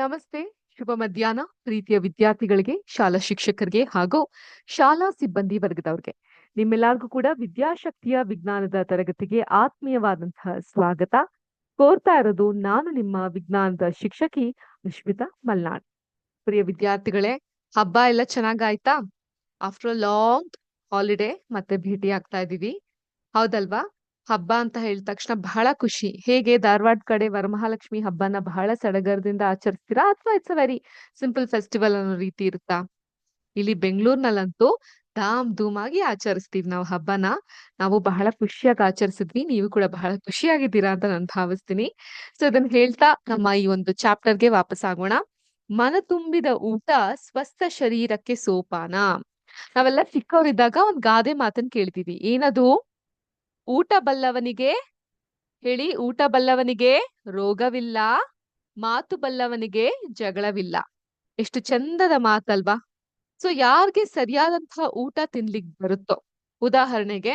ನಮಸ್ತೆ, ಶುಭ ಮಧ್ಯಾಹ್ನ. ಪ್ರೀತಿಯ ವಿದ್ಯಾರ್ಥಿಗಳಿಗೆ, ಶಾಲಾ ಶಿಕ್ಷಕರಿಗೆ ಹಾಗೂ ಶಾಲಾ ಸಿಬ್ಬಂದಿ ವರ್ಗದವ್ರಿಗೆ. ನಿಮ್ಮೆಲ್ಲರಿಗೂ ಕೂಡ ವಿದ್ಯಾಶಕ್ತಿಯ ವಿಜ್ಞಾನದ ತರಗತಿಗೆ ಆತ್ಮೀಯವಾದಂತಹ ಸ್ವಾಗತ. ಕೋರ್ತಾ ಇರೋದು ನಾನು ನಿಮ್ಮ ವಿಜ್ಞಾನದ ಶಿಕ್ಷಕಿ ಅಶ್ಮಿತಾ ಮಲ್ನಾಡ್. ಪ್ರಿಯ ವಿದ್ಯಾರ್ಥಿಗಳೇ, ಹಬ್ಬ ಎಲ್ಲ ಚೆನ್ನಾಗಾಯ್ತಾ? ಆಫ್ಟರ್ ಲಾಂಗ್ ಹಾಲಿಡೇ ಮತ್ತೆ ಭೇಟಿ ಆಗ್ತಾ ಇದೀವಿ. ಹೌದಲ್ವಾ? ಹಬ್ಬ ಅಂತ ಹೇಳಿದ ತಕ್ಷಣ ಬಹಳ ಖುಷಿ. ಹೇಗೆ ಧಾರವಾಡ ಕಡೆ ವರಮಹಾಲಕ್ಷ್ಮಿ ಹಬ್ಬನ ಬಹಳ ಸಡಗರದಿಂದ ಆಚರಿಸ್ತೀರಾ ಅಥವಾ it's a very simple festival ಅನ್ನೋ ರೀತಿ ಇರುತ್ತಾ? ಇಲ್ಲಿ ಬೆಂಗಳೂರಿನಲ್ಲಂತೂ ಧಾಮ್ ಧೂಮ್ ಆಗಿ ಆಚರಿಸ್ತೀವಿ ನಾವು ಹಬ್ಬನ. ನಾವು ಬಹಳ ಖುಷಿಯಾಗಿ ಆಚರಿಸಿದ್ವಿ. ನೀವು ಕೂಡ ಬಹಳ ಖುಷಿಯಾಗಿದ್ದೀರಾ ಅಂತ ನಾನು ಭಾವಿಸ್ತೀನಿ. ಸೊ ಇದನ್ನ ಹೇಳ್ತಾ ನಮ್ಮ ಈ ಒಂದು ಚಾಪ್ಟರ್ಗೆ ವಾಪಸ್ ಆಗೋಣ. ಮನ ತುಂಬಿದ ಊಟ ಸ್ವಸ್ಥ ಶರೀರಕ್ಕೆ ಸೋಪಾನ. ನಾವೆಲ್ಲ ಚಿಕ್ಕವರಿದ್ದಾಗ ಒಂದ್ ಗಾದೆ ಮಾತನ್ ಕೇಳ್ತೀವಿ. ಏನದು? ಊಟ ಬಲ್ಲವನಿಗೆ ಹೇಳಿ, ಊಟ ಬಲ್ಲವನಿಗೆ ರೋಗವಿಲ್ಲ, ಮಾತು ಬಲ್ಲವನಿಗೆ ಜಗಳವಿಲ್ಲ. ಎಷ್ಟು ಚಂದದ ಮಾತಲ್ವಾ. ಸೊ ಯಾರಿಗೆ ಸರಿಯಾದಂತಹ ಊಟ ತಿನ್ಲಿಕ್ ಬರುತ್ತೋ. ಉದಾಹರಣೆಗೆ,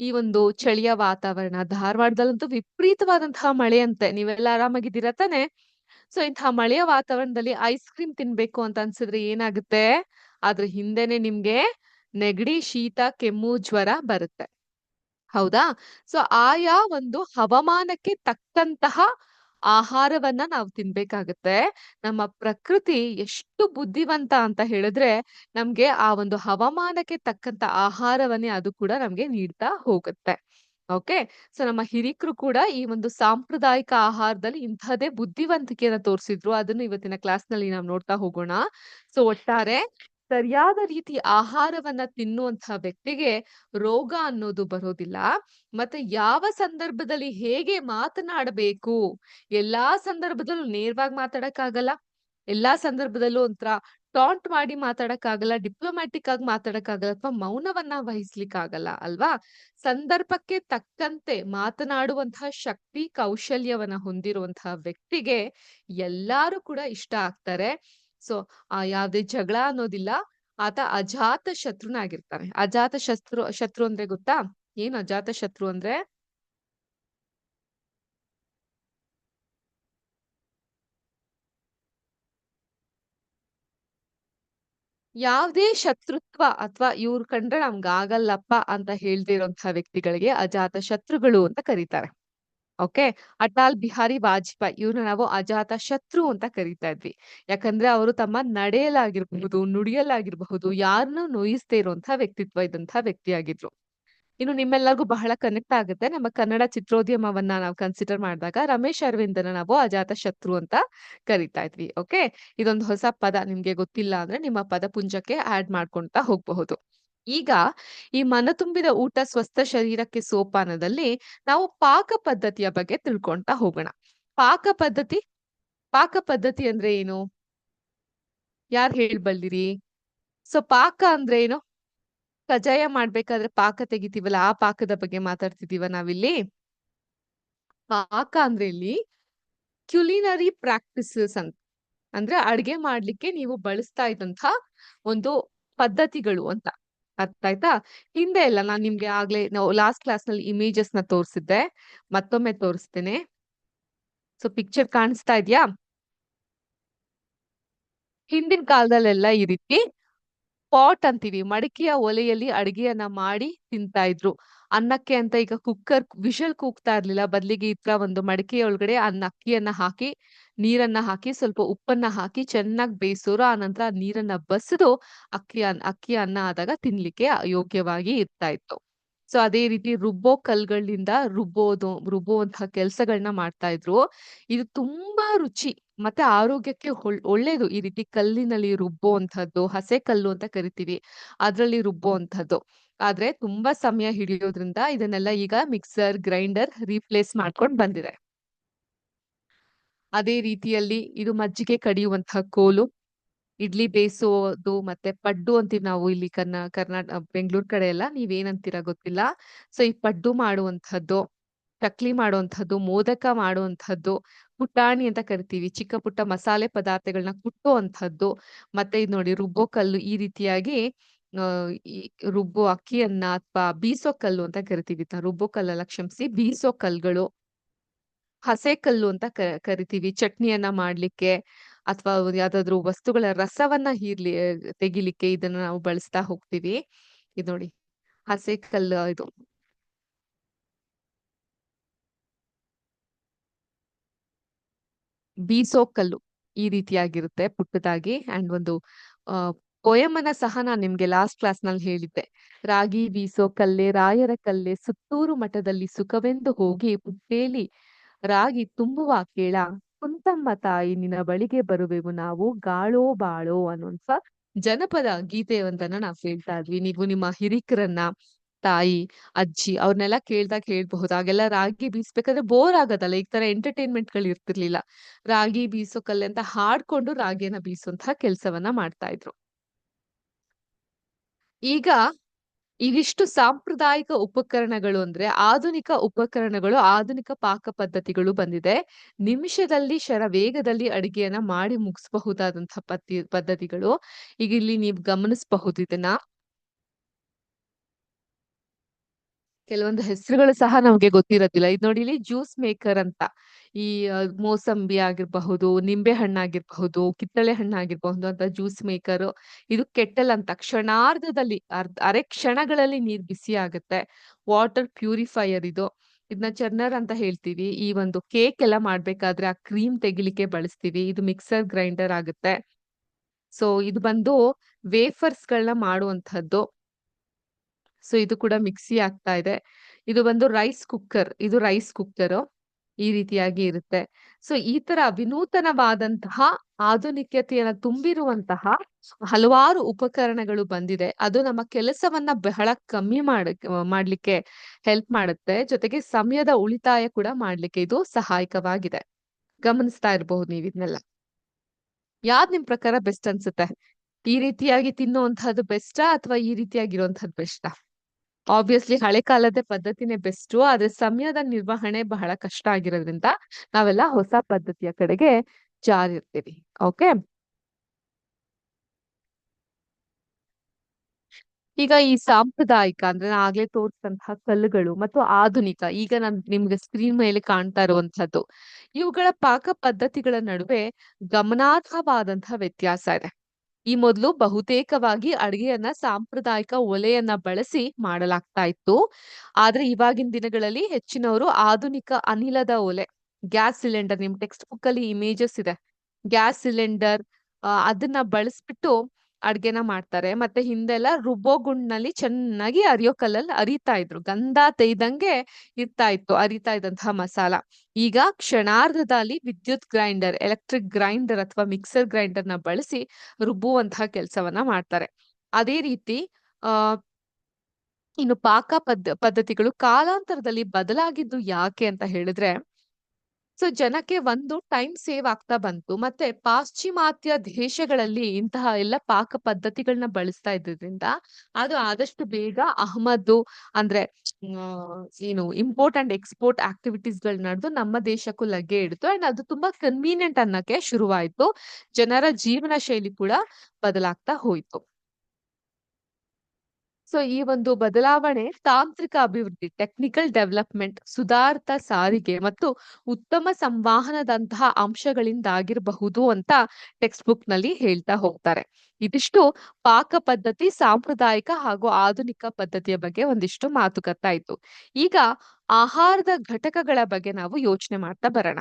ಈ ಒಂದು ಚಳಿಯ ವಾತಾವರಣ, ಧಾರವಾಡದಲ್ಲಂತೂ ವಿಪರೀತವಾದಂತಹ ಮಳೆ ಅಂತೆ. ನೀವೆಲ್ಲ ಆರಾಮಾಗಿದ್ದೀರ ತಾನೆ? ಸೊ ಇಂತಹ ಮಳೆಯ ವಾತಾವರಣದಲ್ಲಿ ಐಸ್ ಕ್ರೀಮ್ ತಿನ್ಬೇಕು ಅಂತ ಅನ್ಸಿದ್ರೆ ಏನಾಗುತ್ತೆ? ಅದ್ರ ಹಿಂದೆನೆ ನಿಮ್ಗೆ ನೆಗಡಿ, ಶೀತ, ಕೆಮ್ಮು, ಜ್ವರ ಬರುತ್ತೆ. ಹೌದಾ? ಸೊ, ಆಯಾ ಒಂದು ಹವಾಮಾನಕ್ಕೆ ತಕ್ಕಂತಹ ಆಹಾರವನ್ನ ನಾವು ತಿನ್ಬೇಕಾಗತ್ತೆ. ನಮ್ಮ ಪ್ರಕೃತಿ ಎಷ್ಟು ಬುದ್ಧಿವಂತ ಅಂತ ಹೇಳಿದ್ರೆ ನಮ್ಗೆ ಆ ಒಂದು ಹವಾಮಾನಕ್ಕೆ ತಕ್ಕಂತ ಆಹಾರವನ್ನೇ ಅದು ಕೂಡ ನಮ್ಗೆ ನೀಡ್ತಾ ಹೋಗುತ್ತೆ. ಓಕೆ? ಸೊ, ನಮ್ಮ ಹಿರಿಕರು ಕೂಡ ಈ ಒಂದು ಸಾಂಪ್ರದಾಯಿಕ ಆಹಾರದಲ್ಲಿ ಇಂತಹದೇ ಬುದ್ಧಿವಂತಿಕೆಯನ್ನ ತೋರಿಸಿದ್ರು. ಅದನ್ನು ಇವತ್ತಿನ ಕ್ಲಾಸ್ನಲ್ಲಿ ನಾವು ನೋಡ್ತಾ ಹೋಗೋಣ. ಸೊ, ಒಟ್ಟಾರೆ ಸರಿಯಾದ ರೀತಿ ಆಹಾರವನ್ನ ತಿನ್ನುವಂತಹ ವ್ಯಕ್ತಿಗೆ ರೋಗ ಅನ್ನೋದು ಬರೋದಿಲ್ಲ. ಮತ್ತೆ ಯಾವ ಸಂದರ್ಭದಲ್ಲಿ ಹೇಗೆ ಮಾತನಾಡಬೇಕು? ಎಲ್ಲಾ ಸಂದರ್ಭದಲ್ಲೂ ನೇರವಾಗಿ ಮಾತಾಡಕ್ಕಾಗಲ್ಲ. ಎಲ್ಲಾ ಸಂದರ್ಭದಲ್ಲೂ ಒಂಥರ ಟಾಂಟ್ ಮಾಡಿ ಮಾತಾಡಕ್ಕಾಗಲ್ಲ ಡಿಪ್ಲೊಮ್ಯಾಟಿಕ್ ಆಗಿ ಮಾತಾಡಕ್ಕಾಗಲ್ಲ ಅಥವಾ ಮೌನವನ್ನ ವಹಿಸ್ಲಿಕ್ಕಾಗಲ್ಲ ಅಲ್ವಾ? ಸಂದರ್ಭಕ್ಕೆ ತಕ್ಕಂತೆ ಮಾತನಾಡುವಂತಹ ಶಕ್ತಿ, ಕೌಶಲ್ಯವನ್ನ ಹೊಂದಿರುವಂತಹ ವ್ಯಕ್ತಿಗೆ ಎಲ್ಲಾರು ಕೂಡ ಇಷ್ಟ ಆಗ್ತಾರೆ. ಸೊ, ಆ ಯಾವ್ದೇ ಜಗಳ ಅನ್ನೋದಿಲ್ಲ. ಆತ ಅಜಾತ ಶತ್ರುನಾಗಿರ್ತಾನೆ ಅಜಾತ ಶತ್ರು ಶತ್ರು ಅಂದ್ರೆ ಗೊತ್ತಾ? ಏನು ಅಜಾತ ಶತ್ರು ಅಂದ್ರೆ? ಯಾವ್ದೇ ಶತ್ರುತ್ವ ಅಥವಾ ಇವ್ರು ಕಂಡ್ರೆ ನಮ್ಗೆ ಆಗಲ್ಲಪ್ಪ ಅಂತ ಹೇಳ್ದೇ ವ್ಯಕ್ತಿಗಳಿಗೆ ಅಜಾತ ಶತ್ರುಗಳು ಅಂತ ಕರೀತಾರೆ. ಓಕೆ? ಅಟಲ್ ಬಿಹಾರಿ ವಾಜಪೇಯಿ ಇವ್ರನ್ನ ನಾವು ಅಜಾತ ಶತ್ರು ಅಂತ ಕರಿತಾ ಇದ್ವಿ. ಯಾಕಂದ್ರೆ ಅವರು ತಮ್ಮ ನಡೆಯಲಾಗಿರ್ಬಹುದು, ನುಡಿಯಲಾಗಿರ್ಬಹುದು ಯಾರನ್ನೂ ನೋಯಿಸ್ತೇ ಇರುವಂತಹ ವ್ಯಕ್ತಿತ್ವ ಇದ್ದಂತಹ ವ್ಯಕ್ತಿಯಾಗಿದ್ರು ಇನ್ನು ನಿಮ್ಮೆಲ್ಲರಿಗೂ ಬಹಳ ಕನೆಕ್ಟ್ ಆಗುತ್ತೆ. ನಮ್ಮ ಕನ್ನಡ ಚಿತ್ರೋದ್ಯಮವನ್ನ ನಾವು ಕನ್ಸಿಡರ್ ಮಾಡಿದಾಗ ರಮೇಶ್ ಅರವಿಂದನ ನಾವು ಅಜಾತ ಶತ್ರು ಅಂತ ಕರಿತಾ ಇದ್ವಿ. ಓಕೆ? ಇದೊಂದು ಹೊಸ ಪದ. ನಿಮ್ಗೆ ಗೊತ್ತಿಲ್ಲ ಅಂದ್ರೆ ನಿಮ್ಮ ಪದಪುಂಜಕ್ಕೆ ಆಡ್ ಮಾಡ್ಕೊಂತ ಹೋಗಬಹುದು. ಈಗ ಈ ಮನ ತುಂಬಿದ ಊಟ ಸ್ವಸ್ಥ ಶರೀರಕ್ಕೆ ಸೋಪಾನದಲ್ಲಿ ನಾವು ಪಾಕ ಪದ್ಧತಿಯ ಬಗ್ಗೆ ತಿಳ್ಕೊಳ್ತಾ ಹೋಗೋಣ. ಪಾಕ ಪದ್ಧತಿ ಪಾಕ ಪದ್ಧತಿ ಅಂದ್ರೆ ಏನು? ಯಾರು ಹೇಳ್ಬಲ್ಲಿರಿ? ಸೊ ಪಾಕ ಅಂದ್ರೆ ಏನು? ಕಜಾಯ ಮಾಡ್ಬೇಕಾದ್ರೆ ಪಾಕ ತೆಗಿತೀವಲ್ಲ, ಆ ಪಾಕದ ಬಗ್ಗೆ ಮಾತಾಡ್ತಿದೀವ ನಾವಿಲ್ಲಿ. ಪಾಕ ಅಂದ್ರೆ ಇಲ್ಲಿ ಕ್ಯುಲಿನರಿ ಪ್ರಾಕ್ಟಿಸಸ್ ಅಂತ. ಅಂದ್ರೆ ಅಡ್ಗೆ ಮಾಡ್ಲಿಕ್ಕೆ ನೀವು ಬಳಸ್ತಾ ಇದ್ದಂತ ಒಂದು ಪದ್ಧತಿಗಳು ಅಂತ. ಅರ್ಥ ಆಯ್ತಾ ಹಿಂದೆ ಎಲ್ಲ ನಾನ್ ನಿಮ್ಗೆ ಆಗ್ಲೇ ನಾವು ಲಾಸ್ಟ್ ಕ್ಲಾಸ್ನಲ್ಲಿ ಇಮೇಜಸ್ನ ತೋರಿಸಿದ್ದೆ. ಮತ್ತೊಮ್ಮೆ ತೋರಿಸ್ತೇನೆ. ಸೊ ಪಿಕ್ಚರ್ ಕಾಣಿಸ್ತಾ ಇದ್ಯಾ? ಹಿಂದಿನ ಕಾಲದಲ್ಲೆಲ್ಲ ಈ ರೀತಿ, ಪಾಟ್ ಅಂತೀವಿ. ಮಡಿಕೆಯ ಒಲೆಯಲ್ಲಿ ಅಡಿಗೆಯನ್ನ ಮಾಡಿ ತಿಂತಾ ಇದ್ರು. ಅನ್ನಕ್ಕೆ ಅಂತ ಈಗ ಕುಕ್ಕರ್ ವಿಷಲ್ ಕೂಗ್ತಾ ಇರ್ಲಿಲ್ಲ. ಬದ್ಲಿಗೆ ಈ ಒಂದು ಮಡಿಕೆಯೊಳಗಡೆ ಅನ್ನ, ಅಕ್ಕಿಯನ್ನ ಹಾಕಿ, ನೀರನ್ನ ಹಾಕಿ, ಸ್ವಲ್ಪ ಉಪ್ಪನ್ನ ಹಾಕಿ ಚೆನ್ನಾಗಿ ಬೇಯಿಸೋರು ಆ ನಂತರ ನೀರನ್ನ ಬಸಿದು ಅಕ್ಕಿ ಅಕ್ಕಿ ಅನ್ನ ಆದಾಗ ತಿನ್ಲಿಕ್ಕೆ ಯೋಗ್ಯವಾಗಿ ಇರ್ತಾ ಇತ್ತು. ಸೊ ಅದೇ ರೀತಿ ರುಬ್ಬೋ ಕಲ್ಗಳಿಂದ ರುಬ್ಬೋದು, ರುಬ್ಬುವಂತಹ ಕೆಲ್ಸಗಳನ್ನ ಮಾಡ್ತಾ ಇದ್ರು. ಇದು ತುಂಬಾ ರುಚಿ, ಮತ್ತೆ ಆರೋಗ್ಯಕ್ಕೆ ಒಳ್ಳೇದು. ಈ ರೀತಿ ಕಲ್ಲಿನಲ್ಲಿ ರುಬ್ಬುವಂತಹದ್ದು ಹಸೆ ಕಲ್ಲು ಅಂತ ಕರಿತೀವಿ, ಅದ್ರಲ್ಲಿ ರುಬ್ಬುವಂತಹದ್ದು ಆದ್ರೆ ತುಂಬಾ ಸಮಯ ಹಿಡಿಯೋದ್ರಿಂದ ಇದನ್ನೆಲ್ಲ ಈಗ ಮಿಕ್ಸರ್, ಗ್ರೈಂಡರ್ ರೀಪ್ಲೇಸ್ ಮಾಡ್ಕೊಂಡ್ ಬಂದಿದೆ. ಅದೇ ರೀತಿಯಲ್ಲಿ ಇದು ಮಜ್ಜಿಗೆ ಕಡಿಯುವಂತಹ ಕೋಲು, ಇಡ್ಲಿ ಬೇಯಿಸೋದು ಮತ್ತೆ ಪಡ್ಡು ಅಂತೀವಿ ನಾವು ಇಲ್ಲಿ ಕರ್ನಾ ಕರ್ನಾಟಕ ಬೆಂಗಳೂರು ಕಡೆ ಎಲ್ಲ ನೀವೇನಂತೀರಾ ಗೊತ್ತಿಲ್ಲ. ಸೊ ಈ ಪಡ್ಡು ಮಾಡುವಂತಹದ್ದು, ಚಕ್ಲಿ ಮಾಡುವಂತಹದ್ದು, ಮೋದಕ ಮಾಡುವಂತಹದ್ದು, ಪುಟಾಣಿ ಅಂತ ಕರಿತೀವಿ. ಚಿಕ್ಕ ಪುಟ್ಟ ಮಸಾಲೆ ಪದಾರ್ಥಗಳನ್ನ ಕುಟ್ಟುವಂತಹದ್ದು, ಮತ್ತೆ ಇದು ನೋಡಿ ರುಬ್ಬೋ ಕಲ್ಲು ಈ ರೀತಿಯಾಗಿ ಈ ರುಬ್ಬೋ ಅಕ್ಕಿಯನ್ನ ಅಥವಾ ಬೀಸೋ ಕಲ್ಲು ಅಂತ ಕರಿತೀವಿ ರುಬ್ಬೋ ಕಲ್ಲಲ್ಲ ಕ್ಷಮಿಸಿ ಬೀಸೋ ಕಲ್ಗಳು ಹಸೆ ಕಲ್ಲು ಅಂತ ಕರಿತೀವಿ. ಚಟ್ನಿಯನ್ನ ಮಾಡ್ಲಿಕ್ಕೆ ಅಥವಾ ಯಾವ್ದಾದ್ರು ವಸ್ತುಗಳ ರಸವನ್ನ ಹೀರ್ಲಿ ತೆಗಿಲಿಕ್ಕೆ ಇದನ್ನ ನಾವು ಬಳಸ್ತಾ ಹೋಗ್ತೀವಿ. ಇದು ನೋಡಿ, ಹಸೆ ಕಲ್ಲು ಇದು. ಬೀಸೋ ಕಲ್ಲು ಈ ರೀತಿಯಾಗಿರುತ್ತೆ ಪುಟ್ಟದಾಗಿ. ಅಂಡ್ ಒಂದು ಪೊಯಮ್ ಅನ್ನ ಸಹ ನಾನು ನಿಮ್ಗೆ ಲಾಸ್ಟ್ ಕ್ಲಾಸ್ನಲ್ಲಿ ಹೇಳಿದ್ದೆ. ರಾಗಿ ಬೀಸೋ ಕಲ್ಲೆ, ರಾಯರ ಕಲ್ಲೆ, ಸುತ್ತೂರು ಮಠದಲ್ಲಿ ಸುಖವೆಂದು ಹೋಗಿ ಪುಟ್ಟೇಲಿ ರಾಗಿ ತುಂಬುವ ಕೇಳ, ಕುಂತಮ್ಮ ತಾಯಿ ನಿನ್ನ ಬಳಿಗೆ ಬರುವೆವು ನಾವು ಗಾಳೋ ಬಾಳೋ ಅನ್ನುವಂತ ಜನಪದ ಗೀತೆಯೊಂದನ್ನ ನಾವು ಹೇಳ್ತಾ ಇದ್ವಿ. ನೀವು ನಿಮ್ಮ ಹಿರಿಕರನ್ನ, ತಾಯಿ, ಅಜ್ಜಿ ಅವ್ರನ್ನೆಲ್ಲ ಕೇಳ್ದಾಗ ಹೇಳ್ಬಹುದು. ಹಾಗೆಲ್ಲ ರಾಗಿ ಬೀಸ್ಬೇಕಾದ್ರೆ ಬೋರ್ ಆಗೋದಲ್ಲ, ಈ ತರ ಎಂಟರ್ಟೈನ್ಮೆಂಟ್ಗಳು ಇರ್ತಿರ್ಲಿಲ್ಲ. ರಾಗಿ ಬೀಸೋ ಕಲ್ಲೆ ಅಂತ ಹಾಡ್ಕೊಂಡು ರಾಗಿಯನ್ನ ಬೀಸುವಂತಹ ಕೆಲಸವನ್ನ ಮಾಡ್ತಾ ಇದ್ರು. ಈಗ ಇವಿಷ್ಟು ಸಾಂಪ್ರದಾಯಿಕ ಉಪಕರಣಗಳು ಅಂದ್ರೆ ಆಧುನಿಕ ಉಪಕರಣಗಳು, ಆಧುನಿಕ ಪಾಕ ಪದ್ಧತಿಗಳು ಬಂದಿದೆ. ನಿಮಿಷದಲ್ಲಿ ಶರ ವೇಗದಲ್ಲಿ ಅಡಿಗೆಯನ್ನ ಮಾಡಿ ಮುಗಿಸಬಹುದಾದಂತಹ ಪದ್ಧತಿ, ಪದ್ಧತಿಗಳು. ಈಗ ಇಲ್ಲಿ ನೀವು ಗಮನಿಸಬಹುದು ಇದನ್ನ ಕೆಲವೊಂದು ಹೆಸರುಗಳು ಸಹ ನಮ್ಗೆ ಗೊತ್ತಿರೋದಿಲ್ಲ. ಇದು ನೋಡಿ ಇಲ್ಲಿ ಜ್ಯೂಸ್ ಮೇಕರ್ ಅಂತ. ಈ ಮೋಸಂಬಿ ಆಗಿರ್ಬಹುದು, ನಿಂಬೆ ಹಣ್ಣಾಗಿರ್ಬಹುದು ಕಿತ್ತಳೆ ಹಣ್ಣಾಗಿರ್ಬಹುದು ಅಂತ ಜ್ಯೂಸ್ ಮೇಕರ್. ಇದು ಕೆಟ್ಟಲ್ ಅಂತ. ಕ್ಷಣಾರ್ಧದಲ್ಲಿ, ಅರ್ಧ, ಅರೆ ಕ್ಷಣಗಳಲ್ಲಿ ನೀರ್ ಬಿಸಿ ಆಗುತ್ತೆ. ವಾಟರ್ ಪ್ಯೂರಿಫೈಯರ್ ಇದು. ಇದನ್ನ ಚರ್ನರ್ ಅಂತ ಹೇಳ್ತೀವಿ. ಈ ಒಂದು ಕೇಕ್ ಎಲ್ಲ ಮಾಡ್ಬೇಕಾದ್ರೆ ಆ ಕ್ರೀಮ್ ತೆಗಿಲಿಕ್ಕೆ ಬಳಸ್ತೀವಿ. ಇದು ಮಿಕ್ಸರ್ ಗ್ರೈಂಡರ್ ಆಗುತ್ತೆ. ಸೊ, ಇದು ಬಂದು ವೇಫರ್ಸ್ ಗಳನ್ನ ಮಾಡುವಂತಹದ್ದು ಸೊ ಇದು ಕೂಡ ಮಿಕ್ಸಿ ಆಗ್ತಾ ಇದೆ. ಇದು ಬಂದು ರೈಸ್ ಕುಕ್ಕರ್, ಇದು ರೈಸ್ ಕುಕ್ಕರ್ ಈ ರೀತಿಯಾಗಿ ಇರುತ್ತೆ. ಸೊ ಈ ತರ ವಿನೂತನವಾದಂತಹ ಆಧುನಿಕತೆಯನ್ನ ತುಂಬಿರುವಂತಹ ಹಲವಾರು ಉಪಕರಣಗಳು ಬಂದಿದೆ. ಅದು ನಮ್ಮ ಕೆಲಸವನ್ನ ಬಹಳ ಕಮ್ಮಿ ಮಾಡ ಮಾಡ್ಲಿಕ್ಕೆ ಹೆಲ್ಪ್ ಮಾಡುತ್ತೆ. ಜೊತೆಗೆ ಸಮಯದ ಉಳಿತಾಯ ಕೂಡ ಮಾಡ್ಲಿಕ್ಕೆ ಇದು ಸಹಾಯಕವಾಗಿದೆ. ಗಮನಿಸ್ತಾ ಇರಬಹುದು ನೀವು ಇದನ್ನೆಲ್ಲ. ಯಾವ್ದು ನಿಮ್ ಪ್ರಕಾರ ಬೆಸ್ಟ್ ಅನ್ಸುತ್ತೆ? ಈ ರೀತಿಯಾಗಿ ತಿನ್ನುವಂತಹದ್ದು ಬೆಸ್ಟಾ ಅಥವಾ ಈ ರೀತಿಯಾಗಿರುವಂತಹದ್ದು ಬೆಸ್ಟಾ? ಆಬ್ವಿಯಸ್ಲಿ ಹಳೆ ಕಾಲದ ಪದ್ಧತಿನೇ ಬೆಸ್ಟು ಆದ್ರೆ ಸಮಯದ ನಿರ್ವಹಣೆ ಬಹಳ ಕಷ್ಟ ಆಗಿರೋದ್ರಿಂದ ನಾವೆಲ್ಲ ಹೊಸ ಪದ್ಧತಿಯ ಕಡೆಗೆ ಜಾರಿರ್ತೀವಿ ಓಕೆ ಈಗ ಈ ಸಾಂಪ್ರದಾಯಿಕ ಅಂದ್ರೆ ನಾ ಆಗ್ಲೇ ತೋರಿಸಿದಂತಹ ಕಲ್ಲುಗಳು ಮತ್ತು ಆಧುನಿಕ, ಈಗ ನಾನ್ ನಿಮ್ಗೆ ಸ್ಕ್ರೀನ್ ಮೇಲೆ ಕಾಣ್ತಾ ಇರುವಂತಹದ್ದು ಇವುಗಳ ಪಾಕ ಪದ್ಧತಿಗಳ ನಡುವೆ ಗಮನಾರ್ಹವಾದಂತಹ ವ್ಯತ್ಯಾಸ ಇದೆ. ಈ ಮೊದಲು ಬಹುತೇಕವಾಗಿ ಅಡಿಗೆಯನ್ನ ಸಾಂಪ್ರದಾಯಿಕ ಒಲೆಯನ್ನ ಬಳಸಿ ಮಾಡಲಾಗ್ತಾ ಇತ್ತು. ಆದ್ರೆ ಇವಾಗಿನ ದಿನಗಳಲ್ಲಿ ಹೆಚ್ಚಿನವರು ಆಧುನಿಕ ಅನಿಲದ ಒಲೆ, ಗ್ಯಾಸ್ ಸಿಲಿಂಡರ್, ನಿಮ್ ಟೆಕ್ಸ್ಟ್ ಬುಕ್ ಅಲ್ಲಿ ಇಮೇಜಸ್ ಇದೆ. ಗ್ಯಾಸ್ ಸಿಲಿಂಡರ್ ಅದನ್ನ ಬಳಸ್ಬಿಟ್ಟು ಅಡ್ಗೆನ ಮಾಡ್ತಾರೆ. ಮತ್ತೆ ಹಿಂದೆಲ್ಲ ರುಬ್ಬೋ ಗುಂಡ್ನಲ್ಲಿ ಚೆನ್ನಾಗಿ ಅರಿಯೋ ಕಲ್ಲಲ್ಲಿ ಅರಿತಾ ಇದ್ರು. ಗಂಧ ತೆಯ್ದಂಗೆ ಇರ್ತಾ ಇತ್ತು, ಅರಿತಾ ಇದ್ದಂತಹ ಮಸಾಲ. ಈಗ ಕ್ಷಣಾರ್ಧದಲ್ಲಿ ವಿದ್ಯುತ್ ಗ್ರೈಂಡರ್, ಎಲೆಕ್ಟ್ರಿಕ್ ಗ್ರೈಂಡರ್ ಅಥವಾ ಮಿಕ್ಸರ್ ಗ್ರೈಂಡರ್ನ ಬಳಸಿ ರುಬ್ಬುವಂತಹ ಕೆಲಸವನ್ನ ಮಾಡ್ತಾರೆ. ಅದೇ ರೀತಿ, ಆ, ಇನ್ನು ಪಾಕ ಪದ್ಧ, ಪದ್ಧತಿಗಳು ಕಾಲಾಂತರದಲ್ಲಿ ಬದಲಾಗಿದ್ದು ಯಾಕೆ ಅಂತ ಹೇಳಿದ್ರೆ ಸೊ ಜನಕ್ಕೆ ಒಂದು ಟೈಮ್ ಸೇವ್ ಆಗ್ತಾ ಬಂತು. ಮತ್ತೆ ಪಾಶ್ಚಿಮಾತ್ಯ ದೇಶಗಳಲ್ಲಿ ಇಂತಹ ಎಲ್ಲ ಪಾಕ ಪದ್ಧತಿಗಳನ್ನ ಬಳಸ್ತಾ ಇದ್ದಿದ್ರಿಂದ ಅದು ಆದಷ್ಟು ಬೇಗ ಅಹಮದ್ದು ಅಂದ್ರೆ ಏನು ಇಂಪೋರ್ಟ್ ಅಂಡ್ ಎಕ್ಸ್ಪೋರ್ಟ್ ಆಕ್ಟಿವಿಟೀಸ್ಗಳು ನಡೆದು ನಮ್ಮ ದೇಶಕ್ಕೂ ಲಗ್ಗೆ ಇಡ್ತು. ಅಂಡ್ ಅದು ತುಂಬಾ ಕನ್ವೀನಿಯಂಟ್ ಅನ್ನಕ್ಕೆ ಶುರುವಾಯ್ತು. ಜನರ ಜೀವನ ಶೈಲಿ ಕೂಡ ಬದಲಾಗ್ತಾ ಹೋಯ್ತು. ಸೊ ಈ ಒಂದು ಬದಲಾವಣೆ ತಾಂತ್ರಿಕ ಅಭಿವೃದ್ಧಿ ಟೆಕ್ನಿಕಲ್ ಡೆವಲಪ್ಮೆಂಟ್ ಸುಧಾರಿತ ಸಾರಿಗೆ ಮತ್ತು ಉತ್ತಮ ಸಂವಹನದಂತಹ ಅಂಶಗಳಿಂದಾಗಿರಬಹುದು ಅಂತ ಟೆಕ್ಸ್ಟ್ ಬುಕ್ನಲ್ಲಿ ಹೇಳ್ತಾ ಹೋಗ್ತಾರೆ. ಇದಿಷ್ಟು ಪಾಕ ಪದ್ಧತಿ, ಸಾಂಪ್ರದಾಯಿಕ ಹಾಗೂ ಆಧುನಿಕ ಪದ್ಧತಿಯ ಬಗ್ಗೆ ಒಂದಿಷ್ಟು ಮಾತುಕತೆ ಆಯ್ತು. ಈಗ ಆಹಾರದ ಘಟಕಗಳ ಬಗ್ಗೆ ನಾವು ಯೋಚನೆ ಮಾಡ್ತಾ ಬರೋಣ.